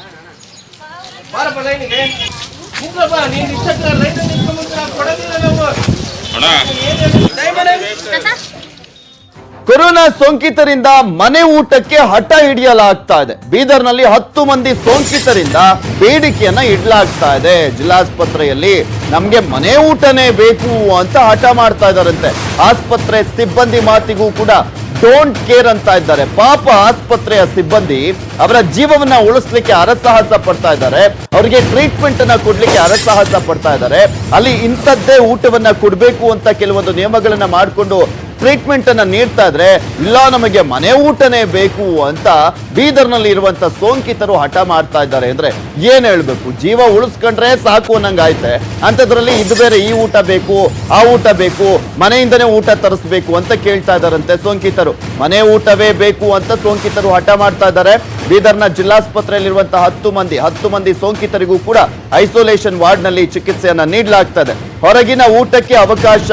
ಕೊರೋನಾ ಸೋಂಕಿತರಿಂದ ಮನೆ ಊಟಕ್ಕೆ ಹಠ ಹಿಡಿಯಲಾಗ್ತಾ ಇದೆ. ಬೀದರ್ನಲ್ಲಿ ಹತ್ತು ಮಂದಿ ಸೋಂಕಿತರಿಂದ ಬೇಡಿಕೆಯನ್ನ ಇಡ್ಲಾಗ್ತಾ ಇದೆ. ಜಿಲ್ಲಾಸ್ಪತ್ರೆಯಲ್ಲಿ ನಮ್ಗೆ ಮನೆ ಊಟನೇ ಬೇಕು ಅಂತ ಹಠ ಮಾಡ್ತಾ ಇದಾರಂತೆ ಆಸ್ಪತ್ರೆ ಸಿಬ್ಬಂದಿ ಮಾತಿಗೂ ಕೂಡ ಡೋಂಟ್ ಕೇರ್ ಅಂತ ಇದ್ದಾರೆ. ಪಾಪ ಆಸ್ಪತ್ರೆಯ ಸಿಬ್ಬಂದಿ ಅವರ ಜೀವವನ್ನ ಉಳಿಸ್ಲಿಕ್ಕೆ ಅರಸಾಹಸ ಪಡ್ತಾ ಇದ್ದಾರೆ. ಅವರಿಗೆ ಟ್ರೀಟ್ಮೆಂಟ್ ಅನ್ನ ಕೊಡ್ಲಿಕ್ಕೆ ಹರಸಾಹಸ ಪಡ್ತಾ ಇದ್ದಾರೆ. ಅಲ್ಲಿ ಇಂಥದ್ದೇ ಊಟವನ್ನ ಕೊಡ್ಬೇಕು ಅಂತ ಕೆಲವೊಂದು ನಿಯಮಗಳನ್ನ ಮಾಡಿಕೊಂಡು ಟ್ರೀಟ್ಮೆಂಟ್ ಅನ್ನ ನೀಡ್ತಾ ಇದ್ರೆ, ಇಲ್ಲ ನಮಗೆ ಮನೆ ಊಟನೇ ಬೇಕು ಅಂತ ಬೀದರ್ನಲ್ಲಿ ಇರುವಂತ ಸೋಂಕಿತರು ಹಠ ಮಾಡ್ತಾ ಇದ್ದಾರೆ ಅಂದ್ರೆ ಏನ್ ಹೇಳ್ಬೇಕು? ಜೀವ ಉಳಿಸ್ಕೊಂಡ್ರೆ ಸಾಕು ಅನ್ನಂಗಾಯ್ತೆ. ಅಂತದ್ರಲ್ಲಿ ಇದು ಬೇರೆ ಈ ಊಟ ಬೇಕು, ಆ ಊಟ ಬೇಕು, ಮನೆಯಿಂದನೇ ಊಟ ತರಿಸ್ಬೇಕು ಅಂತ ಕೇಳ್ತಾ ಇದ್ದಾರಂತೆ ಸೋಂಕಿತರು. ಮನೆ ಊಟವೇ ಬೇಕು ಅಂತ ಸೋಂಕಿತರು ಹಠ ಮಾಡ್ತಾ ಇದ್ದಾರೆ. ಬೀದರ್ನ ಜಿಲ್ಲಾಸ್ಪತ್ರೆಯಲ್ಲಿರುವಂತಹ ಹತ್ತು ಮಂದಿ ಹತ್ತು ಮಂದಿ ಸೋಂಕಿತರಿಗೂ ಕೂಡ ಐಸೋಲೇಷನ್ ವಾರ್ಡ್ನಲ್ಲಿ ಚಿಕಿತ್ಸೆಯನ್ನ ನೀಡಲಾಗ್ತದೆ ಹೊರಗಿನ ಊಟಕ್ಕೆ ಅವಕಾಶ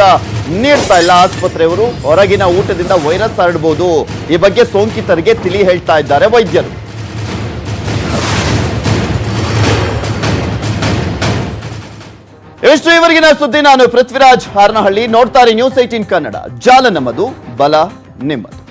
ನೀಡ್ತಾ ಇಲ್ಲ ಆಸ್ಪತ್ರೆಯವರು. ಹೊರಗಿನ ಊಟದಿಂದ ವೈರಸ್ ಹರಡಬಹುದು ಈ ಬಗ್ಗೆ ಸೋಂಕಿತರಿಗೆ ತಿಳಿ ಹೇಳ್ತಾ ಇದ್ದಾರೆ ವೈದ್ಯರು. ಎಷ್ಟು ಇವರಿಗಿನ ಸುದ್ದಿ ನಾನು ಪೃಥ್ವಿರಾಜ್ ಹಾರನಹಳ್ಳಿ. ನೋಡ್ತಾರೆ ನ್ಯೂಸ್ ಏಟೀನ್ ಕನ್ನಡ. ಜಾಲ ನಮ್ಮದು ಬಲ ನಿಮ್ಮದು.